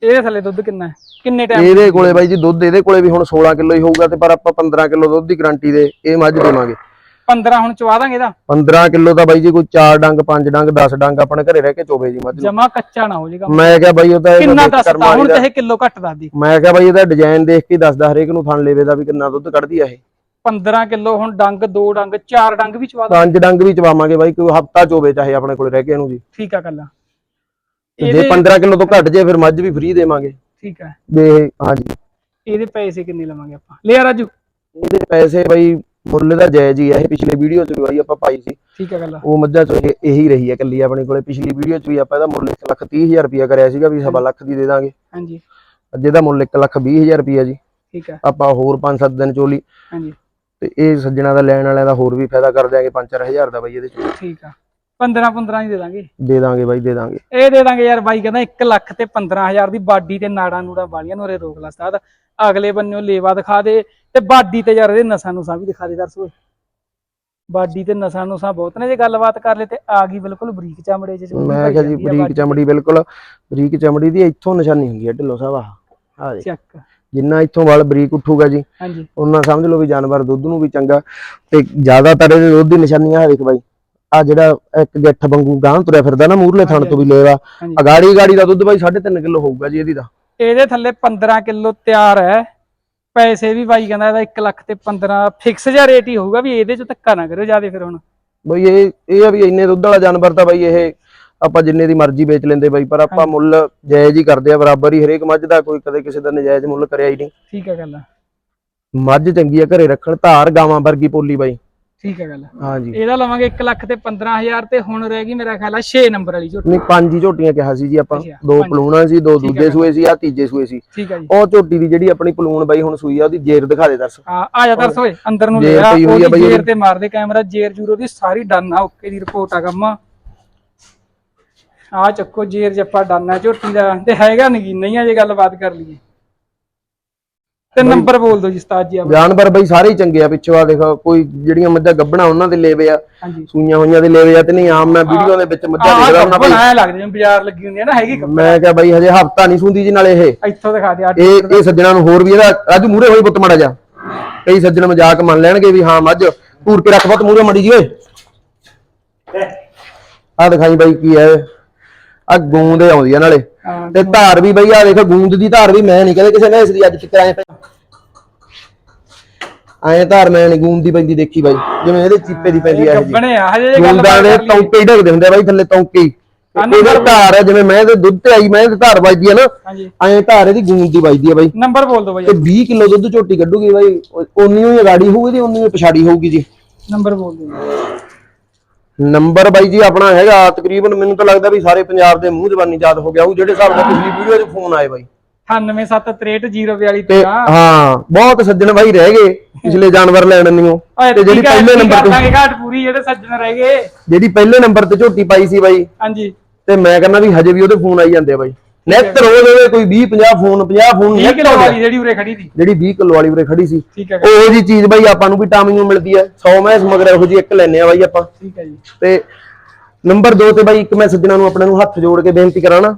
S1: ਇਹਦੇ ਥੱਲੇ ਦੁੱਧ ਕਿੰਨਾ ਹੈ? ਕਿੰਨੇ ਟਾਈਮ
S2: ਇਹਦੇ ਕੋਲੇ ਬਾਈ ਜੀ ਦੁੱਧ ਇਹਦੇ ਕੋਲੇ ਵੀ ਹੁਣ 16 ਕਿਲੋ ਹੀ ਹੋਊਗਾ ਤੇ ਪਰ ਆਪਾਂ 15 ਕਿਲੋ ਦੁੱਧ ਦੀ ਗਾਰੰਟੀ ਦੇ ਇਹ ਮੱਝ ਦੇਵਾਂਗੇ।
S1: 15 ਹੁਣ ਚਵਾ ਦਾਂਗੇ ਇਹਦਾ।
S2: 15 ਕਿਲੋ ਦਾ ਬਾਈ ਜੀ ਕੋਈ 4 ਡੰਗ 5 ਡੰਗ 10 ਡੰਗ ਆਪਣੇ ਘਰੇ ਰਹਿ ਕੇ ਚੋਵੇ ਜੀ ਮੱਝ ਨੂੰ।
S1: ਜਮਾ ਕੱਚਾ ਨਾ ਹੋ ਜਾਏਗਾ
S2: ਮੈਂ ਕਿਹਾ ਬਾਈ ਉਹ ਤਾਂ ਇਹਦਾ
S1: ਕਿੰਨਾ ਦੱਸਦਾ ਹੁਣ
S2: ਵਾਲੀ ਦਾ-
S1: ਚਾਹੇ ਕਿਲੋ ਘੱਟ ਦੱਸਦੀ।
S2: ਮੈਂ ਕਿਹਾ ਬਾਈ ਇਹਦਾ ਡਿਜ਼ਾਈਨ ਦੇਖ ਕੇ ਹੀ ਦੱਸਦਾ ਹਰੇਕ ਨੂੰ ਥਣ ਲੇਵੇ ਦਾ ਵੀ ਕਿੰਨਾ ਦੁੱਧ ਕੱਢਦੀ ਆ ਇਹ।
S1: 15 ਕਿਲੋ ਹੁਣ ਡੰਗ ਦੋ ਡੰਗ ਚਾਰ ਡੰਗ ਵੀ ਚਵਾ ਦਾਂ
S2: ਪੰਜ ਡੰਗ ਵੀ ਚਵਾਵਾਂਗੇ ਬਾਈ ਕੋਈ ਹਫਤਾ ਚੋਵੇ ਚਾਹੇ ਆਪਣੇ ਕੋਲੇ ਰਹਿ ਕੇ ਇਹਨੂੰ ਜੀ।
S1: ਠੀਕ ਆ ਕੱਲਾ
S2: ਤੇ ਜੇ 15 ਕਿਲੋ ਤੋਂ ਘੱਟ ਜੇ ਫਿਰ ਮੱਝ ਵੀ ਫ੍ਰੀ ਦੇਵਾਂਗੇ।
S1: ਠੀਕ ਆ।
S2: ਦੇ ਹਾਂਜੀ।
S1: ਇਹਦੇ ਪੈਸੇ ਕਿੰਨੇ ਲਵਾਂਗੇ ਆਪਾਂ? ਲਿਆ ਰਾਜੂ।
S2: ਇਹਦੇ ਪੈਸੇ ਬਾਈ ਮੁੱਲ ਦਾ ਜਾਇਜ਼ ਹੀ ਆ ਇਹ ਪਿਛਲੇ ਵੀਡੀਓ 'ਚ ਵੀ ਬਾਈ ਆਪਾਂ ਪਾਈ ਸੀ।
S1: ਠੀਕ ਆ ਕੱਲਾ
S2: ਉਹ ਮੱਝਾਂ 'ਚ ਇਹ- ਰਹੀ ਹੈ ਕੱਲੀ ਆਪਣੇ ਕੋਲੇ। ਪਿਛਲੀ ਵੀਡੀਓ 'ਚ ਵੀ ਆਪਾਂ ਇਹਦਾ ਮੁੱਲ 1 ਲੱਖ 30 ਹਜ਼ਾਰ ਰੁਪਇਆ ਕਰਿਆ ਸੀਗਾ ਵੀ ਸਵਾ ਲੱਖ ਦੀ ਦੇ ਦਾਂਗੇ।
S1: ਹਾਂਜੀ।
S2: ਅੱਜ ਇਹਦਾ ਮੁੱਲ 1 ਲੱਖ 20 ਹਜ਼ਾਰ ਰੁਪਇਆ ਜੀ।
S1: ਠੀਕ ਆ।
S2: ਆਪਾਂ ਹੋਰ 5-7 ਦਿਨ ਚੋਲੀ।
S1: ਹਾਂਜੀ।
S2: ਤੇ ਇਹ ਸੱਜਣਾ ਦਾ ਲੈਣ ਵਾਲਿਆਂ ਦਾ ਹੋਰ ਵੀ ਫਾਇਦਾ ਕਰ ਦਿਆਂਗੇ 5-4000 ਦਾ ਬਾਈ ਇਹਦੇ 'ਚ।
S1: ਠੀਕ ਆ। 15 15 ਹੀ ਦੇ ਦਾਂਗੇ।
S2: ਦੇ ਦਾਂਗੇ ਬਾਈ ਦੇ ਦਾਂਗੇ।
S1: ਇਹ ਦੇ ਦਾਂਗੇ ਯਾਰ ਬਾਈ ਕਹਿੰਦਾ 1 ਲੱਖ ਤੇ 15000 ਦੀ ਬਾਡੀ ਤੇ ਨਾੜਾਂ ਨੂੜਾਂ ਵਾਲੀਆਂ ਨੂੰ ਉਰੇ ਰੋਕ ਲਾ ਸਤਾਦ ਅਗਲੇ ਬੰਨਿਓ ਲੇਵਾ ਦਿਖਾ ਦੇ। ਤੇ ਬਾਡੀ ਤੇ ਯਾਰ ਇਹਦੇ ਨਸਾਂ ਨੂਸਾਂ ਵੀ ਦਿਖਾ ਦੇ ਦਰਸ ਬਾਡੀ ਤੇ ਨਸਾਂ ਨੂਸਾਂ ਬਹੁਤ ਨੇ ਜੇ ਗੱਲਬਾਤ ਕਰ ਲੈ ਤੇ ਆ ਗਈ ਬਿਲਕੁਲ ਬਰੀਕ ਚਮੜੇ ਚ
S2: ਮੈਂ ਕਿਹਾ ਜੀ ਬਰੀਕ ਚਮੜੀ ਬਿਲਕੁਲ ਬਰੀਕ ਚਮੜੀ ਦੀ ਇੱਥੋਂ ਨਿਸ਼ਾਨੀ ਹੁੰਦੀ ਹੈ ਢਿੱਲੋ ਸਾਹਿਬ ਆਹ। ਆ ਦੇ
S1: ਚੱਕ।
S2: ਜਿੰਨਾ ਇੱਥੋਂ ਵਾਲ ਬਰੀਕ ਉੱਠੂਗਾ ਜੀ
S1: ਹਾਂਜੀ।
S2: ਉਹਨਾਂ ਸਮਝ ਲਓ ਵੀ ਜਾਨਵਰ ਦੁੱਧ ਨੂੰ ਵੀ ਚੰਗਾ ਤੇ ਜ਼ਿਆਦਾਤਰ ਇਹਦੇ ਦੁੱਧ ਦੀ ਨਿਸ਼ਾਨੀਆਂ ਆ ਦੇਖ ਬਾਈ। ਆ ਜਿਹੜਾ ਇੱਕ ਗਿੱਠ ਵਾਂਗੂ ਗਾਂ ਤੁਰਿਆ ਫਿਰਦਾ ਨਾ ਮੂਰਲੇ ਥਣ ਤੋਂ ਵੀ ਲੇਵਾ। ਅਗਾੜੀ ਗਾੜੀ ਦਾ ਦੁੱਧ ਬਾਈ 3.5 ਕਿਲੋ ਹੋਊਗਾ ਜੀ ਇਹਦੀ ਦਾ।
S1: ਇਹਦੇ ਥੱਲੇ 15 ਕਿਲੋ ਤਿਆਰ ਹੈ। ਪੈਸੇ ਵੀ ਬਾਈ ਕਹਿੰਦਾ ਇਹਦਾ 1 ਲੱਖ ਤੇ 15 ਫਿਕਸ ਜਿਹਾ ਰੇਟ ਹੀ ਹੋਊਗਾ ਵੀ ਇਹਦੇ ਚ ਧੱਕਾ ਨਾ ਕਰਿਓ ਜਿਆਦੇ ਫਿਰ ਹੁਣ।
S2: ਬਈ ਇਹ ਇਹ ਆ ਵੀ ਇੰਨੇ ਦੁੱਧ ਵਾਲਾ ਜਾਨਵਰ ਤਾਂ ਬਈ ਇਹ ਆਪਾਂ ਜਿੰਨੇ ਦੀ ਮਰਜ਼ੀ ਵੇਚ ਲੈਂਦੇ ਬਈ ਪਰ ਆਪਾਂ ਮੁੱਲ ਜਾਇਜ਼ ਹੀ ਕਰਦੇ ਆ ਬਰਾਬਰ ਹੀ ਹਰੇਕ ਮੱਝ ਦਾ ਕੋਈ ਕਦੇ ਕਿਸੇ ਦਾ ਨਜਾਇਜ਼ ਮੁੱਲ ਕਰਿਆ ਹੀ ਨਹੀਂ।
S1: ਠੀਕ ਹੈ ਗੱਲ।
S2: ਮੱਝ ਚੰਗੀ ਆ ਘਰੇ ਰੱਖਣ ਧਾਰ ਗਾਵਾਂ ਵਰਗੀ ਪੋਲੀ ਬਾਈ।
S1: ਠੀਕ ਹੈ ਗੱਲ।
S2: ਹਾਂਜੀ।
S1: ਇਹਦਾ ਲਵਾਂਗੇ 1 ਲੱਖ ਤੇ 15000 ਤੇ ਹੁਣ ਰਹਿ ਗਈ ਮੇਰਾ ਖਿਆਲ ਆ 6 ਨੰਬਰ ਵਾਲੀ ਝੋਟੀ।
S2: ਨਹੀਂ ਪੰਜ ਹੀ ਝੋਟੀਆਂ ਕਿਹਾ ਸੀ ਜੀ ਆਪਾਂ। ਦੋ। ਪਲੂਣਾ ਸੀ ਦੋ ਦੂਜੇ। ਸੂਏ ਸੀ ਆ ਤੀਜੇ ਸੂਏ ਸੀ। ਉਹ ਝੋਟੀ ਦੀ ਜਿਹੜੀ ਆਪਣੀ ਪਲੂਣ ਬਾਈ ਹੁਣ ਸੂਈ ਆ ਉਹਦੀ ਜੇਰ ਦਿਖਾ ਦੇ ਦਰਸ।
S1: ਆ ਆ ਜਾ ਦਰਸ ਓਏ ਅੰਦਰ ਨੂੰ
S2: ਹੋਈ ਆ ਬਈ
S1: ਜੇਰ
S2: ਉਹਦੀ।
S1: ਤੇ ਮਾਰਦੇ ਕੈਮਰਾ ਜੇਰ ਜੂਰੋ ਦੀ ਸਾਰੀ ਡਨ ਆ ਓਕੇ ਦੀ ਰਿਪੋਰਟ ਆ ਕੰਮ। ਆ ਚੱਕੋ ਜੇਰ ਜੱਪਾ ਡਨ ਆ ਝੋਟੀ ਦਾ ਤੇ ਹੈਗਾ ਨਹੀਂ ਨਹੀਂ ਆ ਜੇ ਗੱਲਬਾਤ ਕਰ ਲਈਏ। ਤੇ ਨੰਬਰ ਬੋਲ ਦਿਓ ਜੀ ਉਸਤਾਦ ਜੀ ਆਪਣਾ।
S2: ਜਾਨਵਰ ਬਈ ਸਾਰੇ ਹੀ ਚੰਗੇ ਆ ਪਿੱਛੋਂ ਆ ਦੇਖੋ ਕੋਈ ਜਿਹੜੀਆਂ ਮੱਝਾਂ ਗੱਭਣਾ ਉਹਨਾਂ ਦੇ ਲੇਵੇ ਆ
S1: ਹਾਂਜੀ।
S2: ਸੂਈਆਂ ਹੋਈਆਂ ਦੇ ਲੇਵੇ ਆ ਤੇ ਨਹੀਂ ਆਮ ਮੈਂ ਵੀਡੀਓ ਦੇ ਵਿੱਚ ਮੱਝਾਂ
S1: ਆਹ
S2: ਦੇਖਦਾ ਹੁੰਦਾ
S1: ਗੱਬਣ
S2: ਬਈ
S1: ਲੱਗਦਾ ਜਿਵੇਂ ਬਾਜ਼ਾਰ ਲੱਗੀ ਹੁੰਦੀ ਹੈ ਨਾ ਹੈਗੀ ਗੱਬਣ।
S2: ਮੈਂ ਕਿਹਾ ਬਈ ਹਜੇ ਹਫਤਾ ਨਹੀਂ ਸੁੰਦੀ ਜੀ ਨਾਲੇ ਇਹ।
S1: ਇੱਥੋਂ ਦਿਖਾ ਦੇ ਆ
S2: ਇਹ ਇਹ ਸੱਜਣਾ ਨੂੰ ਹੋਰ ਵੀ ਇਹਦਾ ਰਾਜੂ ਮੂਰੇ ਹੋਈ ਪੁੱਤ ਮੜਾ ਜਾ ਕਈ ਸੱਜਣ ਮਜ਼ਾਕ ਮੰਨ ਲੈਣਗੇ ਵੀ ਹਾਂ ਮੱਝ ਧੂਰ ਕੇ ਰੱਖ ਪੁੱਤ ਮੂਰੇ ਮੜੀ ਜੀ ਓਏ। ਆ ਦਿਖਾਈ ਬਾਈ ਕੀ ਹੈ। ਆ ਗੂੰਦ ਆਉਂਦੀ ਆ ਨਾਲੇ।
S1: ਹਾਂ,
S2: ਤੇ ਧਾਰ ਵੀ ਬਈ ਆ ਦੇਖ ਗੂੰਦ ਦੀ ਧਾਰ ਵੀ ਮੈਂ ਨਹੀਂ ਕਦੇ ਕਿਸੇ ਨੇ ਇਸ ਦੀ ਅੱਜ ਤੱਕ ਆਏ। ਆਏ ਧਾਰ ਮੈਂ ਨਹੀਂ ਗੂੰਦ ਦੀ ਪੈਂਦੀ ਦੇਖੀ ਬਾਈ ਜਿਵੇਂ ਇਹਦੇ ਚੀਪੇ ਦੀ ਪੈਂਦੀ ਆ ਇਹ ਜੀ।
S1: ਗੱਬਣੇ ਆ ਹਜੇ
S2: ਗੂੰਦਾਂ ਦੇ ਤੌਕੇ ਹੀ ਢਕਦੇ ਹੁੰਦੇ ਆ ਬਾਈ ਥੱਲੇ ਤੌਕੇ ਹੀ। ਇਹਦੇ ਧਾਰ ਆ ਜਿਵੇਂ ਮੈਂ ਤੇ ਦੁੱਧ ਤੇ ਆਈ ਮੈਂ ਤੇ ਧਾਰ ਵੱਜਦੀ ਆ ਨਾ
S1: ਹਾਂਜੀ।
S2: ਐਂ ਧਾਰ ਇਹਦੀ ਗੂੰਦ ਦੀ ਵੱਜਦੀ ਆ ਬਾਈ।
S1: ਨੰਬਰ ਬੋਲ ਦਿਓ ਬਾਈ
S2: ਤੇ 20 ਕਿਲੋ ਦੁੱਧ ਝੋਟੀ ਕੱਢੂਗੀ ਬਾਈ ਉਨੀ ਹੀ ਗਾੜੀ ਹੋਊਗੀ ਤੇ ਉਨੀ ਹੀ ਪਛਾੜੀ ਹੋਊਗੀ ਜੀ।
S1: ਨੰਬਰ ਬੋਲ ਦਿਓ।
S2: ਨੰਬਰ ਬਾਈ ਜੀ ਆਪਣਾ ਹੈਗਾ ਤਕਰੀਬਨ ਮੈਨੂੰ ਤਾਂ ਲੱਗਦਾ ਵੀ ਸਾਰੇ ਪੰਜਾਬ ਦੇ ਮੂੰਹ ਜ਼ਬਾਨੀ ਯਾਦ ਹੋ ਗਿਆ ਉਹ ਜਿਹੜੇ ਹਿਸਾਬ ਨਾਲ ਪਿਛਲੀ ਵੀਡੀਓ 'ਚ ਫੋਨ ਆਏ ਬਾਈ।
S1: 987630242
S2: ਤੇ ਹਾਂ ਬਹੁਤ ਸੱਜਣ ਬਾਈ ਰਹਿ ਗਏ ਪਿਛਲੇ ਜਾਨਵਰ ਲੈਣ ਨਹੀਂ
S1: ਓਏ
S2: ਤੇ ਜਿਹੜੀ ਪਹਿਲੇ ਨੰਬਰ ਤੇ
S1: ਦਾਂਗੇ ਘਾਟ ਪੂਰੀ ਜਿਹੜੇ ਸੱਜਣ ਰਹਿ ਗਏ।
S2: ਜਿਹੜੀ ਪਹਿਲੇ ਨੰਬਰ ਤੇ ਝੋਟੀ ਪਾਈ ਸੀ ਬਾਈ।
S1: ਹਾਂਜੀ।
S2: ਤੇ ਮੈਂ ਕਹਿੰਦਾ ਵੀ ਹਜੇ ਵੀ ਉਹਦੇ ਫੋਨ ਆਈ ਜਾਂਦੇ ਆ ਬਾਈ। ਨਿੱਤ ਰੋਜ਼ ਉਹਦੇ ਕੋਈ 20 50 ਫੋਨ 50 ਫੋਨ
S1: 20
S2: ਨਿੱਤ
S1: ਕਿਲੋ
S2: ਆਉਂਦੇ ਆ।
S1: ਵਾਲੀ ਜਿਹੜੀ ਉਰੇ ਖੜੀ ਸੀ।
S2: ਜਿਹੜੀ 20 ਕਿਲੋ ਵਾਲੀ ਵੀਰੇ ਖੜੀ ਸੀ।
S1: ਠੀਕ ਹੈ।
S2: ਉਹੋ ਜੀ ਚੀਜ਼ ਬਾਈ ਆਪਾਂ ਨੂੰ ਵੀ ਟਾਮਿੰਗ ਨੂੰ ਮਿਲਦੀ ਹੈ। 100 ਮੈਸ ਮਗਰ ਇਹੋ ਜੀ ਇੱਕ ਲੈਨੇ ਆ ਬਾਈ ਆਪਾਂ।
S1: ਠੀਕ ਹੈ ਜੀ।
S2: ਤੇ ਨੰਬਰ 2 ਤੇ ਬਾਈ ਇੱਕ ਮੈਂ ਸੱਜਣਾ ਨੂੰ ਆਪਣੇ ਨੂੰ ਹੱਥ ਜੋੜ ਕੇ ਬੇਨਤੀ ਕਰਾਣਾ।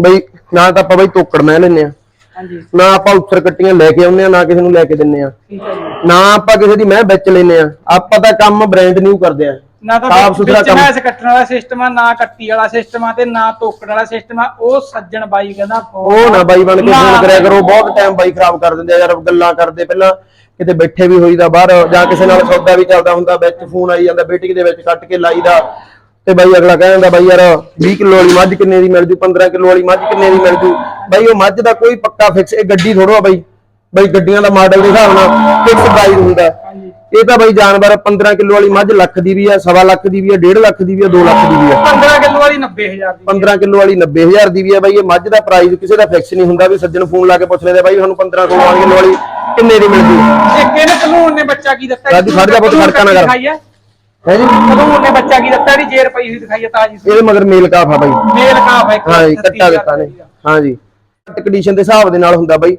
S2: ਬਈ ਨਾ ਤਾਂ ਆਪਾਂ ਬਾਈ ਤੋਕੜ ਮੈਂ ਲੈਨੇ ਆ।
S1: ਹਾਂਜੀ।
S2: ਨਾ ਆਪਾਂ ਉੱਤਰ ਕੱਟੀਆਂ ਲੈ ਕੇ ਆਉਂਦੇ ਆ ਨਾ ਕਿਸੇ ਨੂੰ ਲੈ ਕੇ ਦਿੰਨੇ ਆ।
S1: ਠੀਕ ਹੈ ਜੀ।
S2: ਨਾ ਆਪਾਂ ਕਿਸੇ ਦੀ ਮੈਂ ਵਿੱਚ ਲੈਨੇ ਆ। ਆਪਾਂ ਤਾਂ ਕੰਮ ਬ੍ਰਾਂਡ ਨਿਊ ਕਰਦੇ ਆ।
S1: ਨਾ ਤਾਂ
S2: ਸਾਫ਼ ਸੁਥਰਾ
S1: ਵਿੱਚ
S2: ਕੰਮ।
S1: ਮੈਸ ਕੱਟਣ ਵਾਲਾ ਸਿਸਟਮ ਆ ਨਾ ਕੱਟੀ ਵਾਲਾ ਸਿਸਟਮ ਆ ਤੇ ਨਾ ਤੋਕੜ ਵਾਲਾ ਸਿਸਟਮ ਆ ਉਹ ਸੱਜਣ ਬਾਈ ਕਹਿੰਦਾ
S2: ਉਹ ਨਾ ਬਾਈ ਬਣ ਕੇ ਫੋਨ ਕਰਿਆ ਕਰੋ। ਬਹੁਤ ਟਾਈਮ ਬਾਈ ਖਰਾਬ ਕਰ ਦਿੰਦੇ ਆ ਯਾਰ ਗੱਲਾਂ ਕਰਦੇ ਪਹਿਲਾਂ ਕਿਤੇ ਬੈਠੇ ਵੀ ਹੋਈਦਾ ਬਾਹਰ ਜਾਂ ਕਿਸੇ ਨਾਲ ਸੌਦਾ ਵੀ ਚੱਲਦਾ ਹੁੰਦਾ ਵਿੱਚ ਫੋਨ ਆਈ ਜਾਂਦਾ ਬੇਟੀ ਦੇ ਵਿੱਚ ਕੱਟ ਕੇ ਲਾਈਦਾ ਤੇ ਬਾਈ ਅਗਲਾ ਕਹਿੰਦਾ ਬਾਈ ਯਾਰ 20 ਕਿਲੋ ਵਾਲੀ ਮੱਝ ਕਿੰਨੇ ਦੀ ਮਿਲ ਜੂ 15 ਕਿਲੋ ਵਾਲੀ ਮੱਝ ਕਿੰਨੇ ਦੀ ਮਿਲ ਜੂ ਬਾਈ ਉਹ ਮੱਝ ਦਾ ਕੋਈ ਪੱਕਾ ਫਿਕਸ ਇਹ ਗੱਡੀ ਥੋੜੋ ਆ ਬਾਈ ਬਾਈ ਗੱਡੀਆਂ ਦਾ ਮਾਡਲ ਦੇ ਹਿਸਾਬ ਨਾਲ ਫਿਕਸ ਪ੍ਰਾਈਸ ਹੁੰਦਾ
S1: ਹਾਂਜੀ
S2: ਇਹ ਤਾਂ ਬਾਈ ਜਾਨਵਰ 15 ਕਿਲੋ ਵਾਲੀ ਮੱਝ ਲੱਖ ਦੀ ਵੀ ਆ ਸਵਾ ਲੱਖ ਦੀ ਵੀ ਆ 1.5 ਲੱਖ ਦੀ ਵੀ ਆ 2 ਲੱਖ ਦੀ ਵੀ ਆ।
S1: 15 ਕਿਲੋ ਵਾਲੀ 90000 ਦੀ।
S2: 15 ਕਿਲੋ ਵਾਲੀ 90000 ਦੀ ਵੀ ਹੈ ਬਾਈ ਇਹ ਮੱਝ ਦਾ ਪ੍ਰਾਈਸ ਕਿਸੇ ਦਾ ਫਿਕਸ ਨਹੀਂ ਹੁੰਦਾ ਵੀ ਸੱਜਣ ਫੋਨ ਲਾ ਕੇ ਪੁੱਛ ਲੈਂਦੇ ਬਾਈ ਸਾਨੂੰ 15 ਕਿਲੋ ਵਾਲੀ ਕਿੰਨੇ ਦੀ ਮਿਲ ਜੂ
S1: ਇੱਕ ਇਹਨੇ ਕਲੂਨ ਨੇ ਬੱਚਾ ਕੀ ਦਿੱਤਾ
S2: ਰਾਜੂ ਖੜ ਜਾ ਪੁੱਤ, ਖੜਕਾ ਨਾ ਕਰ।
S1: ਹੈ
S2: ਜੀ?
S1: ਕਲੂਨ ਨੇ ਬੱਚਾ ਕੀ ਦਿੱਤਾ ਇਹਦੀ ਜੇਰ ਪਈ ਹੋਈ ਦਿਖਾਈ ਹੈ ਤਾਜੀ
S2: ਇਹਦੇ ਮਗਰ ਮੇਲ ਕਾਫ ਆ ਬਾਈ।
S1: ਮੇਲ ਕਾਫ ਹੈ
S2: ਹਾਂ ਜੀ ਕੱਟਾ ਦਿੱਤਾ ਨੇ। ਹਾਂ ਜੀ। ਕੰਡੀਸ਼ਨ ਦੇ ਹਿਸਾਬ ਦੇ ਨਾਲ ਹੁੰਦਾ ਬਾਈ।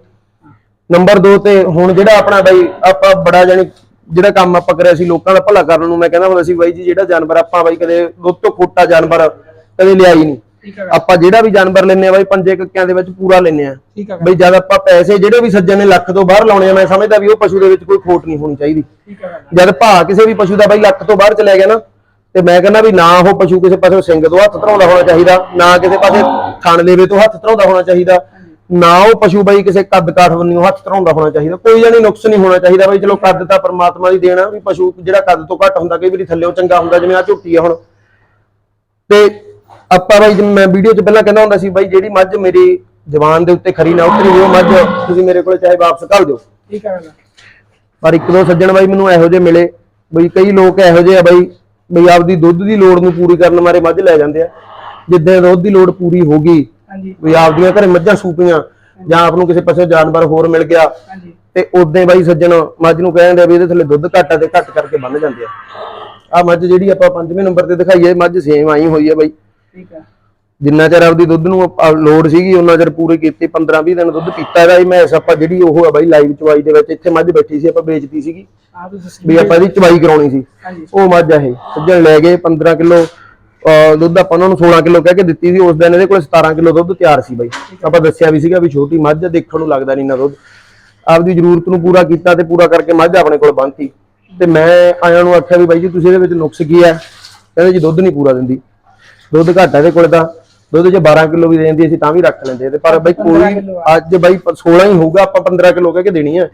S2: ਨੰਬਰ 2 ਤੇ ਹੁਣ ਜਿਹੜਾ ਆਪਣਾ ਬਾਈ ਆਪਾਂ ਬੜਾ ਜਾਨੀ ਜਿਹੜਾ ਕੰਮ ਆਪਾਂ ਕਰਿਆ ਸੀ ਲੋਕਾਂ ਦਾ ਭਲਾ ਕਰਨ ਨੂੰ ਮੈਂ ਕਹਿੰਦਾ ਹੁੰਦਾ ਸੀ ਬਾਈ ਜੀ ਜਿਹੜਾ ਜਾਨਵਰ ਆਪਾਂ ਬਾਈ ਕਦੇ ਦੁੱਧ ਤੋਂ ਖੋਟਾ ਜਾਨਵਰ ਕਦੇ ਲਿਆ ਹੀ ਨਹੀਂ ਆਪਾਂ ਜਿਹੜਾ ਵੀ ਜਾਨਵਰ ਲੈਨੇ ਆ ਬਾਈ ਪੰਜੇ ਕੱਕਿਆਂ ਦੇ ਵਿੱਚ ਪੂਰਾ ਲੈਨੇ ਆ ਬਈ ਜਦ ਆਪਾਂ ਪੈਸੇ ਜਿਹੜੇ ਵੀ ਸੱਜਣ ਨੇ ਲੱਖ ਤੋਂ ਬਾਹਰ ਲਾਉਣੇ ਆ ਮੈਂ ਸਮਝਦਾ ਵੀ ਉਹ ਪਸ਼ੂ ਦੇ ਵਿੱਚ ਕੋਈ ਖੋਟ ਨਹੀਂ ਹੋਣੀ ਚਾਹੀਦੀ। ਜਦ ਭਾਅ ਕਿਸੇ ਵੀ ਪਸ਼ੂ ਦਾ ਬਾਈ ਲੱਖ ਤੋਂ ਬਾਹਰ ਚਲਿਆ ਗਿਆ ਨਾ ਤੇ ਮੈਂ ਕਹਿੰਦਾ ਵੀ ਨਾ ਉਹ ਪਸ਼ੂ ਕਿਸੇ ਪਾਸੇ ਸਿੰਘ ਤੋਂ ਹੱਥ ਧਰਾਉਂਦਾ ਹੋਣਾ ਚਾਹੀਦਾ ਨਾ ਕਿਸੇ ਪਾਸੇ ਥਣ ਲੇਵੇ ਤੋਂ ਹੱਥ ਧਰਾਉਂਦਾ ਹੋਣਾ ਚਾਹੀਦਾ। ਨਾ ਉਹ ਪਸ਼ੂ ਬਾਈ ਕਿਸੇ ਕੱਦ ਕਾਠ ਬੰਨਿਓ ਹੱਥ ਧਰਾਉਂਦਾ ਹੋਣਾ ਚਾਹੀਦਾ। ਕੋਈ ਜਾਨੀ ਨੁਕਸ ਨਹੀਂ ਹੋਣਾ ਚਾਹੀਦਾ ਬਾਈ ਚਲੋ ਕੱਦ ਤਾਂ ਪਰਮਾਤਮਾ ਦੀ ਦੇਣ ਆ ਵੀ ਪਸ਼ੂ ਜਿਹੜਾ ਕੱਦ ਤੋਂ ਘੱਟ ਹੁੰਦਾ ਕਈ ਵਾਰੀ ਥੱਲੇੋਂ ਚੰਗਾ ਹੁੰਦਾ ਜਿਵੇਂ ਆ ਝੋਟੀ ਆ ਹੁਣ। ਤੇ ਆਪਾਂ ਬਾਈ ਜਿਵੇਂ ਮੈਂ ਵੀਡੀਓ 'ਚ ਪਹਿਲਾਂ ਕਹਿੰਦਾ ਹੁੰਦਾ ਸੀ ਬਾਈ ਜਿਹੜੀ ਮੱਝ ਮੇਰੀ ਜ਼ਬਾਨ ਦੇ ਉੱਤੇ ਖਰੀ ਨਾ ਉਤਰੀ ਉਹ ਮੱਝ ਤੁਸੀਂ ਮੇਰੇ ਕੋਲ ਚਾਹੇ ਵਾਪਸ ਘੱਲ ਦਿਓ।
S1: ਠੀਕ ਹੈ
S2: ਪਰ ਇੱਕ ਦੋ ਸੱਜਣ ਬਾਈ ਮੈਨੂੰ ਇਹੋ ਜਿਹੇ ਮਿਲੇ ਬਈ ਕਈ ਲੋਕ ਇਹੋ ਜਿਹੇ ਆ ਬਾਈ ਬਈ ਆਪਦੀ ਦੁੱਧ ਦੀ ਲੋੜ ਨੂੰ ਪੂਰੀ ਕਰਨ ਮਾਰੇ ਮੱਝ ਲੈ ਜਾਂਦੇ ਆ। ਜਿੱਦਾਂ ਦੁੱਧ ਦੀ ਲੋੜ ਪੂਰੀ ਹੋ ਗਈ
S1: ਹਾਂਜੀ।
S2: ਵੀ ਆਪਦੀਆਂ ਘਰੇ ਮੱਝਾਂ ਸੂਪੀਆਂ ਜਾਂ ਆਪ ਨੂੰ ਕਿਸੇ ਪਾਸੇ ਜਾਨਵਰ ਹੋਰ ਮਿਲ ਗਿਆ
S1: ਹਾਂਜੀ।
S2: ਤੇ ਉਦੋਂ ਬਾਈ ਸੱਜਣ ਮੱਝ ਨੂੰ ਕਹਿੰਦੇ ਆ ਵੀ ਇਹਦੇ ਥੱਲੇ ਦੁੱਧ ਘੱਟ ਆ ਤੇ ਘੱਟ ਕਰਕੇ ਬੰਨ ਜਾਂਦੇ ਆ। ਆ ਮੱਝ ਜਿਹੜੀ ਆਪਾਂ ਪੰਜਵੇਂ ਨੰਬਰ ਤੇ ਦਿਖਾਈ ਹੈ ਮੱਝ ਸੇਮ ਆਈ ਹੋਈ ਹੈ ਬਾਈ।
S1: ਠੀਕ ਹੈ
S2: ਜਿੰਨਾ ਚਿਰ ਆਪਦੀ ਦੁੱਧ ਨੂੰ ਲੋੜ ਸੀਗੀ ਉਹਨਾਂ ਚਿਰ ਪੂਰੀ ਕੀਤੀ 15 20 ਦਿਨ ਦੁੱਧ ਪੀਤਾ ਇਹਦਾ ਇਹ ਮੈਸ ਆਪਾਂ ਜਿਹੜੀ ਉਹ ਆ ਬਾਈ ਲਾਈਵ ਚਵਾਈ ਦੇ ਵਿੱਚ ਇੱਥੇ ਮੱਝ ਬੈਠੀ ਸੀ ਆਪਾਂ ਵੇਚਤੀ ਸੀਗੀ।
S1: ਆ ਤੁਸੀਂ
S2: ਵੀ ਆਪਾਂ ਇਹਦੀ ਚਵਾਈ ਕਰਾਉਣੀ ਸੀ। ਉਹ ਮੱਝ ਆ ਇਹ ਸੱਜਣ ਲੈ ਗਏ 15 ਕਿਲੋ। ਦੁੱਧ ਆਪਾਂ ਉਹਨਾਂ ਨੂੰ 16 ਕਿਲੋ ਕਹਿ ਕੇ ਦਿੱਤੀ ਸੀ ਉਸ ਦਿਨ ਇਹਦੇ ਕੋਲ 17 ਕਿਲੋ ਦੁੱਧ ਤਿਆਰ ਸੀ ਬਾਈ। ਆਪਾਂ ਦੱਸਿਆ ਵੀ ਸੀਗਾ ਵੀ ਛੋਟੀ ਮੱਝ ਦੇਖਣ ਨੂੰ ਲੱਗਦਾ ਨਹੀਂ ਨਾ ਦੁੱਧ। ਆਪਦੀ ਜ਼ਰੂਰਤ ਨੂੰ ਪੂਰਾ ਕੀਤਾ ਤੇ ਪੂਰਾ ਕਰਕੇ ਮੱਝ ਆਪਣੇ ਕੋਲ ਬੰਨਤੀ। ਤੇ ਮੈਂ ਆਇਆਂ ਨੂੰ ਆਖਿਆ ਵੀ ਬਾਈ ਜੀ ਤੁਸੀਂ ਇਹਦੇ ਵਿੱਚ ਨੁਕਸ ਕੀ ਹੈ ਕਹਿੰਦੇ ਜੀ ਦੁੱਧ ਨਹੀਂ ਪੂਰਾ ਦਿੰਦੀ। ਦੁੱਧ ਘੱਟ ਹੈ ਇਹਦੇ ਕੋਲ ਤਾਂ। ਦੁੱਧ ਜੇ 12 ਕਿਲੋ ਵੀ ਦੇ ਦਿੰਦੀ ਅਸੀਂ ਤਾਂ ਵੀ ਰੱਖ ਲੈਂਦੇ। ਤੇ ਪਰ ਬਈ
S1: 15
S2: ਕੋਈ ਅੱਜ ਬਈ 16 ਹੀ ਹੋਊਗਾ ਆਪਾਂ 15 ਕਿਲੋ ਕਹਿ ਕੇ ਦੇਣੀ ਆ।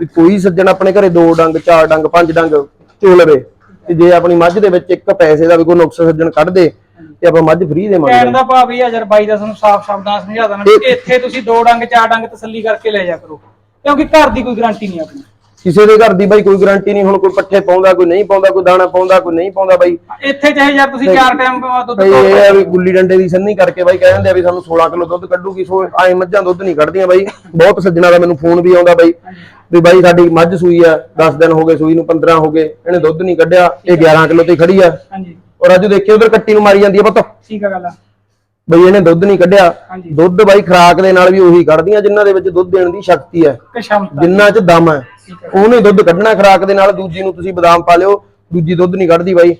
S2: ਵੀ ਕੋਈ ਸੱਜਣ ਆਪਣੇ ਘਰੇ ਦੋ ਡੰਗ ਚਾਰ ਡੰਗ ਪੰਜ ਡੰਗ ਚੋ ਲਵੇ। ਤੇ ਜੇ ਆਪਣੀ ਮੱਝ ਦੇ ਵਿੱਚ ਇੱਕ ਪੈਸੇ ਦਾ ਵੀ ਕੋਈ ਨੁਕਸ ਸੱਜਣ ਕੱਢ ਦੇ ਤੇ ਆਪਾਂ ਮੱਝ ਫ੍ਰੀ ਦੇ
S1: ਕਹਿਣ
S2: ਮੰਗਦੇ
S1: ਦਾ ਭਾਵ ਇਹ ਆ ਯਾਰ ਬਾਈ ਦਾ ਤੁਹਾਨੂੰ ਸਾਫ਼ ਸ਼ਬਦਾਂ ਨਾਲ ਸਮਝਾ ਦਣਾ ਕਿ ਇੱਥੇ ਤੁਸੀਂ ਦੋ ਡੰਗ ਚਾਰ ਡੰਗ ਤਸੱਲੀ ਕਰਕੇ ਲੈ ਜਾ ਕਰੋ। ਕਿਉਂਕਿ ਘਰ ਦੀ ਕੋਈ ਗਾਰੰਟੀ ਨਹੀਂ ਆਪਣੀ।
S2: ਕਿਸੇ ਦੇ ਘਰ ਦੀ ਬਾਈ ਕੋਈ ਗਾਰੰਟੀ ਨਹੀਂ ਹੁਣ ਕੋਈ ਪੱਠੇ ਪਾਉਂਦਾ ਕੋਈ ਨਹੀਂ ਪਾਉਂਦਾ ਕੋਈ ਦਾਣਾ ਪਾਉਂਦਾ ਕੋਈ ਨਹੀਂ ਪਾਉਂਦਾ ਬਾਈ।
S1: ਇੱਥੇ ਚਾਹੇ ਯਾਰ ਤੁਸੀਂ ਚਾਰ ਟਾਈਮ ਦੁੱਧ
S2: ਬਈ ਇਹ ਆ ਵੀ ਗੁੱਲੀ ਡੰਡੇ ਦੀ ਸੰਨੀ ਕਰਕੇ ਬਾਈ ਕਹਿ ਦਿੰਦੇ ਆ ਵੀ ਸਾਨੂੰ 16 ਕਿਲੋ ਦੁੱਧ ਕੱਢੂਗੀ ਸੋ ਐ ਮੱਝਾਂ ਦੁੱਧ ਨਹੀਂ ਕੱਢਦੀਆਂ ਬਾਈ। ਬਹੁਤ ਸੱਜਣਾ ਦਾ ਮੈਨੂੰ ਫੋਨ ਵੀ ਆਉਂਦਾ ਬਾਈ ਵੀ ਬਾਈ ਸਾਡੀ ਮੱਝ ਸੂਈ ਆ 10 ਦਿਨ ਹੋ ਗਏ ਸੂਈ ਨੂੰ 15 ਹੋ ਗਏ ਇਹਨੇ ਦੁੱਧ ਨਹੀਂ ਕੱਢਿਆ ਇਹ 11 ਕਿਲੋ ਤੇ ਖੜੀ ਆ।
S1: ਹਾਂਜੀ।
S2: ਔਰ ਅੱਜ ਦੇਖਿਓ ਉਧਰ ਕੱਟੀ ਨੂੰ ਮਾਰੀ ਜਾਂਦੀ ਆ ਪੁੱਤ।
S1: ਠੀਕ ਆ ਗੱਲ
S2: ਬਈ ਇਹਨੇ ਦੁੱਧ ਨਹੀਂ ਕੱਢਿਆ। ਦੁੱਧ ਬਾਈ ਖਰਾਕ ਦੇ ਨਾਲ ਵੀ ਉਹੀ ਕੱਢਦੀਆਂ ਜਿਨ੍ਹਾਂ ਦੇ ਵਿੱਚ ਦੁੱਧ ਦੇਣ ਦੀ ਸ਼ਕਤੀ ਹੈ।
S1: ਕਿ ਸ਼ਮਤਾ।
S2: ਜਿੰਨਾ ਚ ਦਮ ਹੈ। ਉਹਨੇ ਦੁੱਧ ਕੱਢਣਾ ਖਰਾਕ ਦੇ ਨਾਲ ਦੂਜੀ ਨੂੰ ਤੁਸੀਂ ਬਦਾਮ ਪਾ ਲਿਓ ਦੂਜੀ ਦੁੱਧ ਨਹੀਂ ਕੱਢਦੀ ਬਾਈ।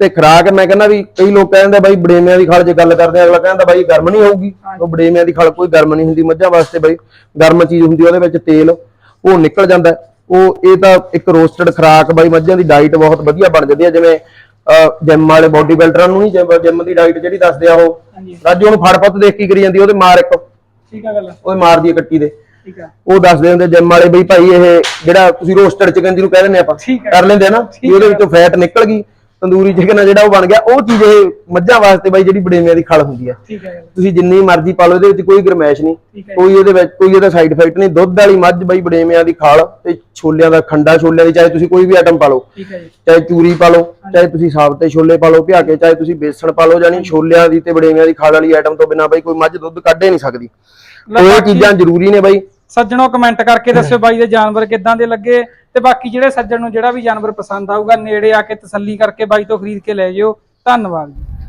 S2: ਤੇ ਖਰਾਕ ਮੈਂ ਕਹਿੰਦਾ ਵੀ ਕਈ ਲੋਕ ਕਹਿੰਦੇ ਬਾਈ ਬੜੇਮਿਆਂ ਦੀ ਖਲ ਜੇ ਗੱਲ ਕਰਦੇ ਆ, ਅਗਲਾ ਕਹਿੰਦਾ ਬਾਈ ਗਰਮ ਨਹੀਂ ਹੋਊਗੀ। ਉਹ ਬੜੇਮਿਆਂ ਦੀ ਖਲ ਕੋਈ ਗਰਮ ਨਹੀਂ ਹੁੰਦੀ ਮੱਝਾਂ ਵਾਸਤੇ ਬਾਈ। ਗਰਮ ਚੀਜ਼ ਹੁੰਦੀ ਉਹਦੇ ਵਿੱਚ ਤੇਲ ਉਹ ਨਿਕਲ ਜਾਂਦਾ। ਉਹ ਇਹ ਤਾਂ ਇੱਕ ਰੋਸਟਡ ਖਰਾਕ ਬਾਈ ਮੱਝਾਂ ਦੀ ਡਾਈਟ ਬਹੁਤ ਵਧੀਆ ਬਣ ਜਾਂਦੀ ਹੈ ਜਿਵੇਂ ਜਿਮ ਵਾਲੇ ਬੋਡੀ ਬਿਲਡਰਾਂ ਨੂੰ ਨਹੀਂ ਜਿਮ ਦੀ ਡਾਈਟ ਜਿਹੜੀ ਦੱਸਦੇ ਆ ਉਹ। ਰਾਜੂ ਉਹਨੂੰ ਫੜ ਪੁੱਤ ਦੇਖ ਕੀ ਕਰੀ ਜਾਂਦੀ ਉਹਦੇ ਮਾਰ ਇੱਕ।
S1: ਠੀਕ ਆ ਗੱਲ।
S2: ਉਹਦੇ ਮਾਰਦੀ ਹੈ ਕੱਟੀ ਦੇ।
S1: ਠੀਕ ਆ।
S2: ਉਹ ਦੱਸਦੇ ਹੁੰਦੇ ਜਿਮ ਵਾਲੇ ਬਈ ਭਾਈ ਇਹ ਜਿਹੜਾ ਤੁਸੀਂ ਰੋਸਟਡ ਚਿਕਨ ਜਿਹਨੂੰ ਕਹਿ ਦਿੰਦੇ ਆਪਾਂ
S1: ਠੀਕ।
S2: ਕਰ ਲੈਂਦੇ ਆ ਨਾ ਵੀ ਉਹਦੇ ਵਿੱਚੋਂ ਫੈਟ ਨਿਕਲ ਗਈ ਤੰਦੂਰੀ ਚਿਕਨ ਜਿਹੜਾ ਉਹ ਬਣ ਗਿਆ ਉਹ ਚੀਜ਼ ਇਹ ਮੱਝਾਂ ਵਾਸਤੇ ਬਾਈ ਜਿਹੜੀ ਬੜੇਵਿਆਂ ਦੀ ਖਲ ਹੁੰਦੀ ਆ।
S1: ਠੀਕ
S2: ਤੁਸੀਂ ਜਿੰਨੀ ਮਰਜ਼ੀ ਪਾ ਲਓ ਇਹਦੇ ਵਿੱਚ ਕੋਈ ਗਰਮੈਸ਼ ਨਹੀਂ
S1: ਠੀਕ ਹੈ
S2: ਕੋਈ ਇਹਦੇ ਵਿੱਚ ਕੋਈ ਇਹਦਾ ਸਾਈਡ ਇਫੈਕਟ ਨਹੀਂ ਦੁੱਧ ਵਾਲੀ ਮੱਝ ਬਾਈ ਬੜੇਵਿਆਂ ਦੀ ਖਲ ਤੇ ਛੋਲਿਆਂ ਦਾ ਖੰਡਾ ਛੋਲਿਆਂ ਦੀ ਚਾਹੇ ਤੁਸੀਂ ਕੋਈ ਵੀ ਆਈਟਮ ਪਾ ਲਓ
S1: ਠੀਕ ਹੈ ਜੀ।
S2: ਚਾਹੇ ਚੂਰੀ ਪਾ ਲਓ ਚਾਹੇ ਤੁਸੀਂ ਸਾਬਤੇ ਛੋਲੇ ਪਾ ਲਓ ਭਿਆ ਕੇ ਚਾਹੇ ਤੁਸੀਂ ਬੇਸਣ ਪਾ ਲਓ ਜਾਨੀ ਛੋਲਿਆਂ ਦੀ ਤੇ ਬੜੇਵਿਆਂ ਦੀ ਖਾਲ ਵਾਲੀ ਆਈਟਮ ਤੋਂ ਬਿਨਾ ਬਾਈ ਕੋਈ ਮੱਝ ਦੁੱਧ ਕੱਢ ਨਹੀਂ ਸਕਦੀ। ਇਹ ਚੀਜ਼ਾਂ ਜ਼ਰੂਰੀ ਨੇ ਬਾਈ।
S1: ਸੱਜਣੋ ਕਮੈਂਟ ਕਰਕੇ ਦੱਸਿਓ ਬਾਈ ਦੇ ਜਾਨਵਰ ਕਿੱਦਾਂ ਦੇ ਲੱਗੇ ਤੇ ਬਾਕੀ ਜਿਹੜੇ ਸੱਜਣ ਨੂੰ ਜਿਹੜਾ ਵੀ ਜਾਨਵਰ ਪਸੰਦ ਆਊਗਾ ਨੇੜੇ ਆ ਕੇ ਤਸੱਲੀ ਕਰਕੇ ਬਾਈ ਤੋਂ ਖਰੀਦ ਕੇ ਲੈ ਜਿਓ। ਧੰਨਵਾਦ ਜੀ।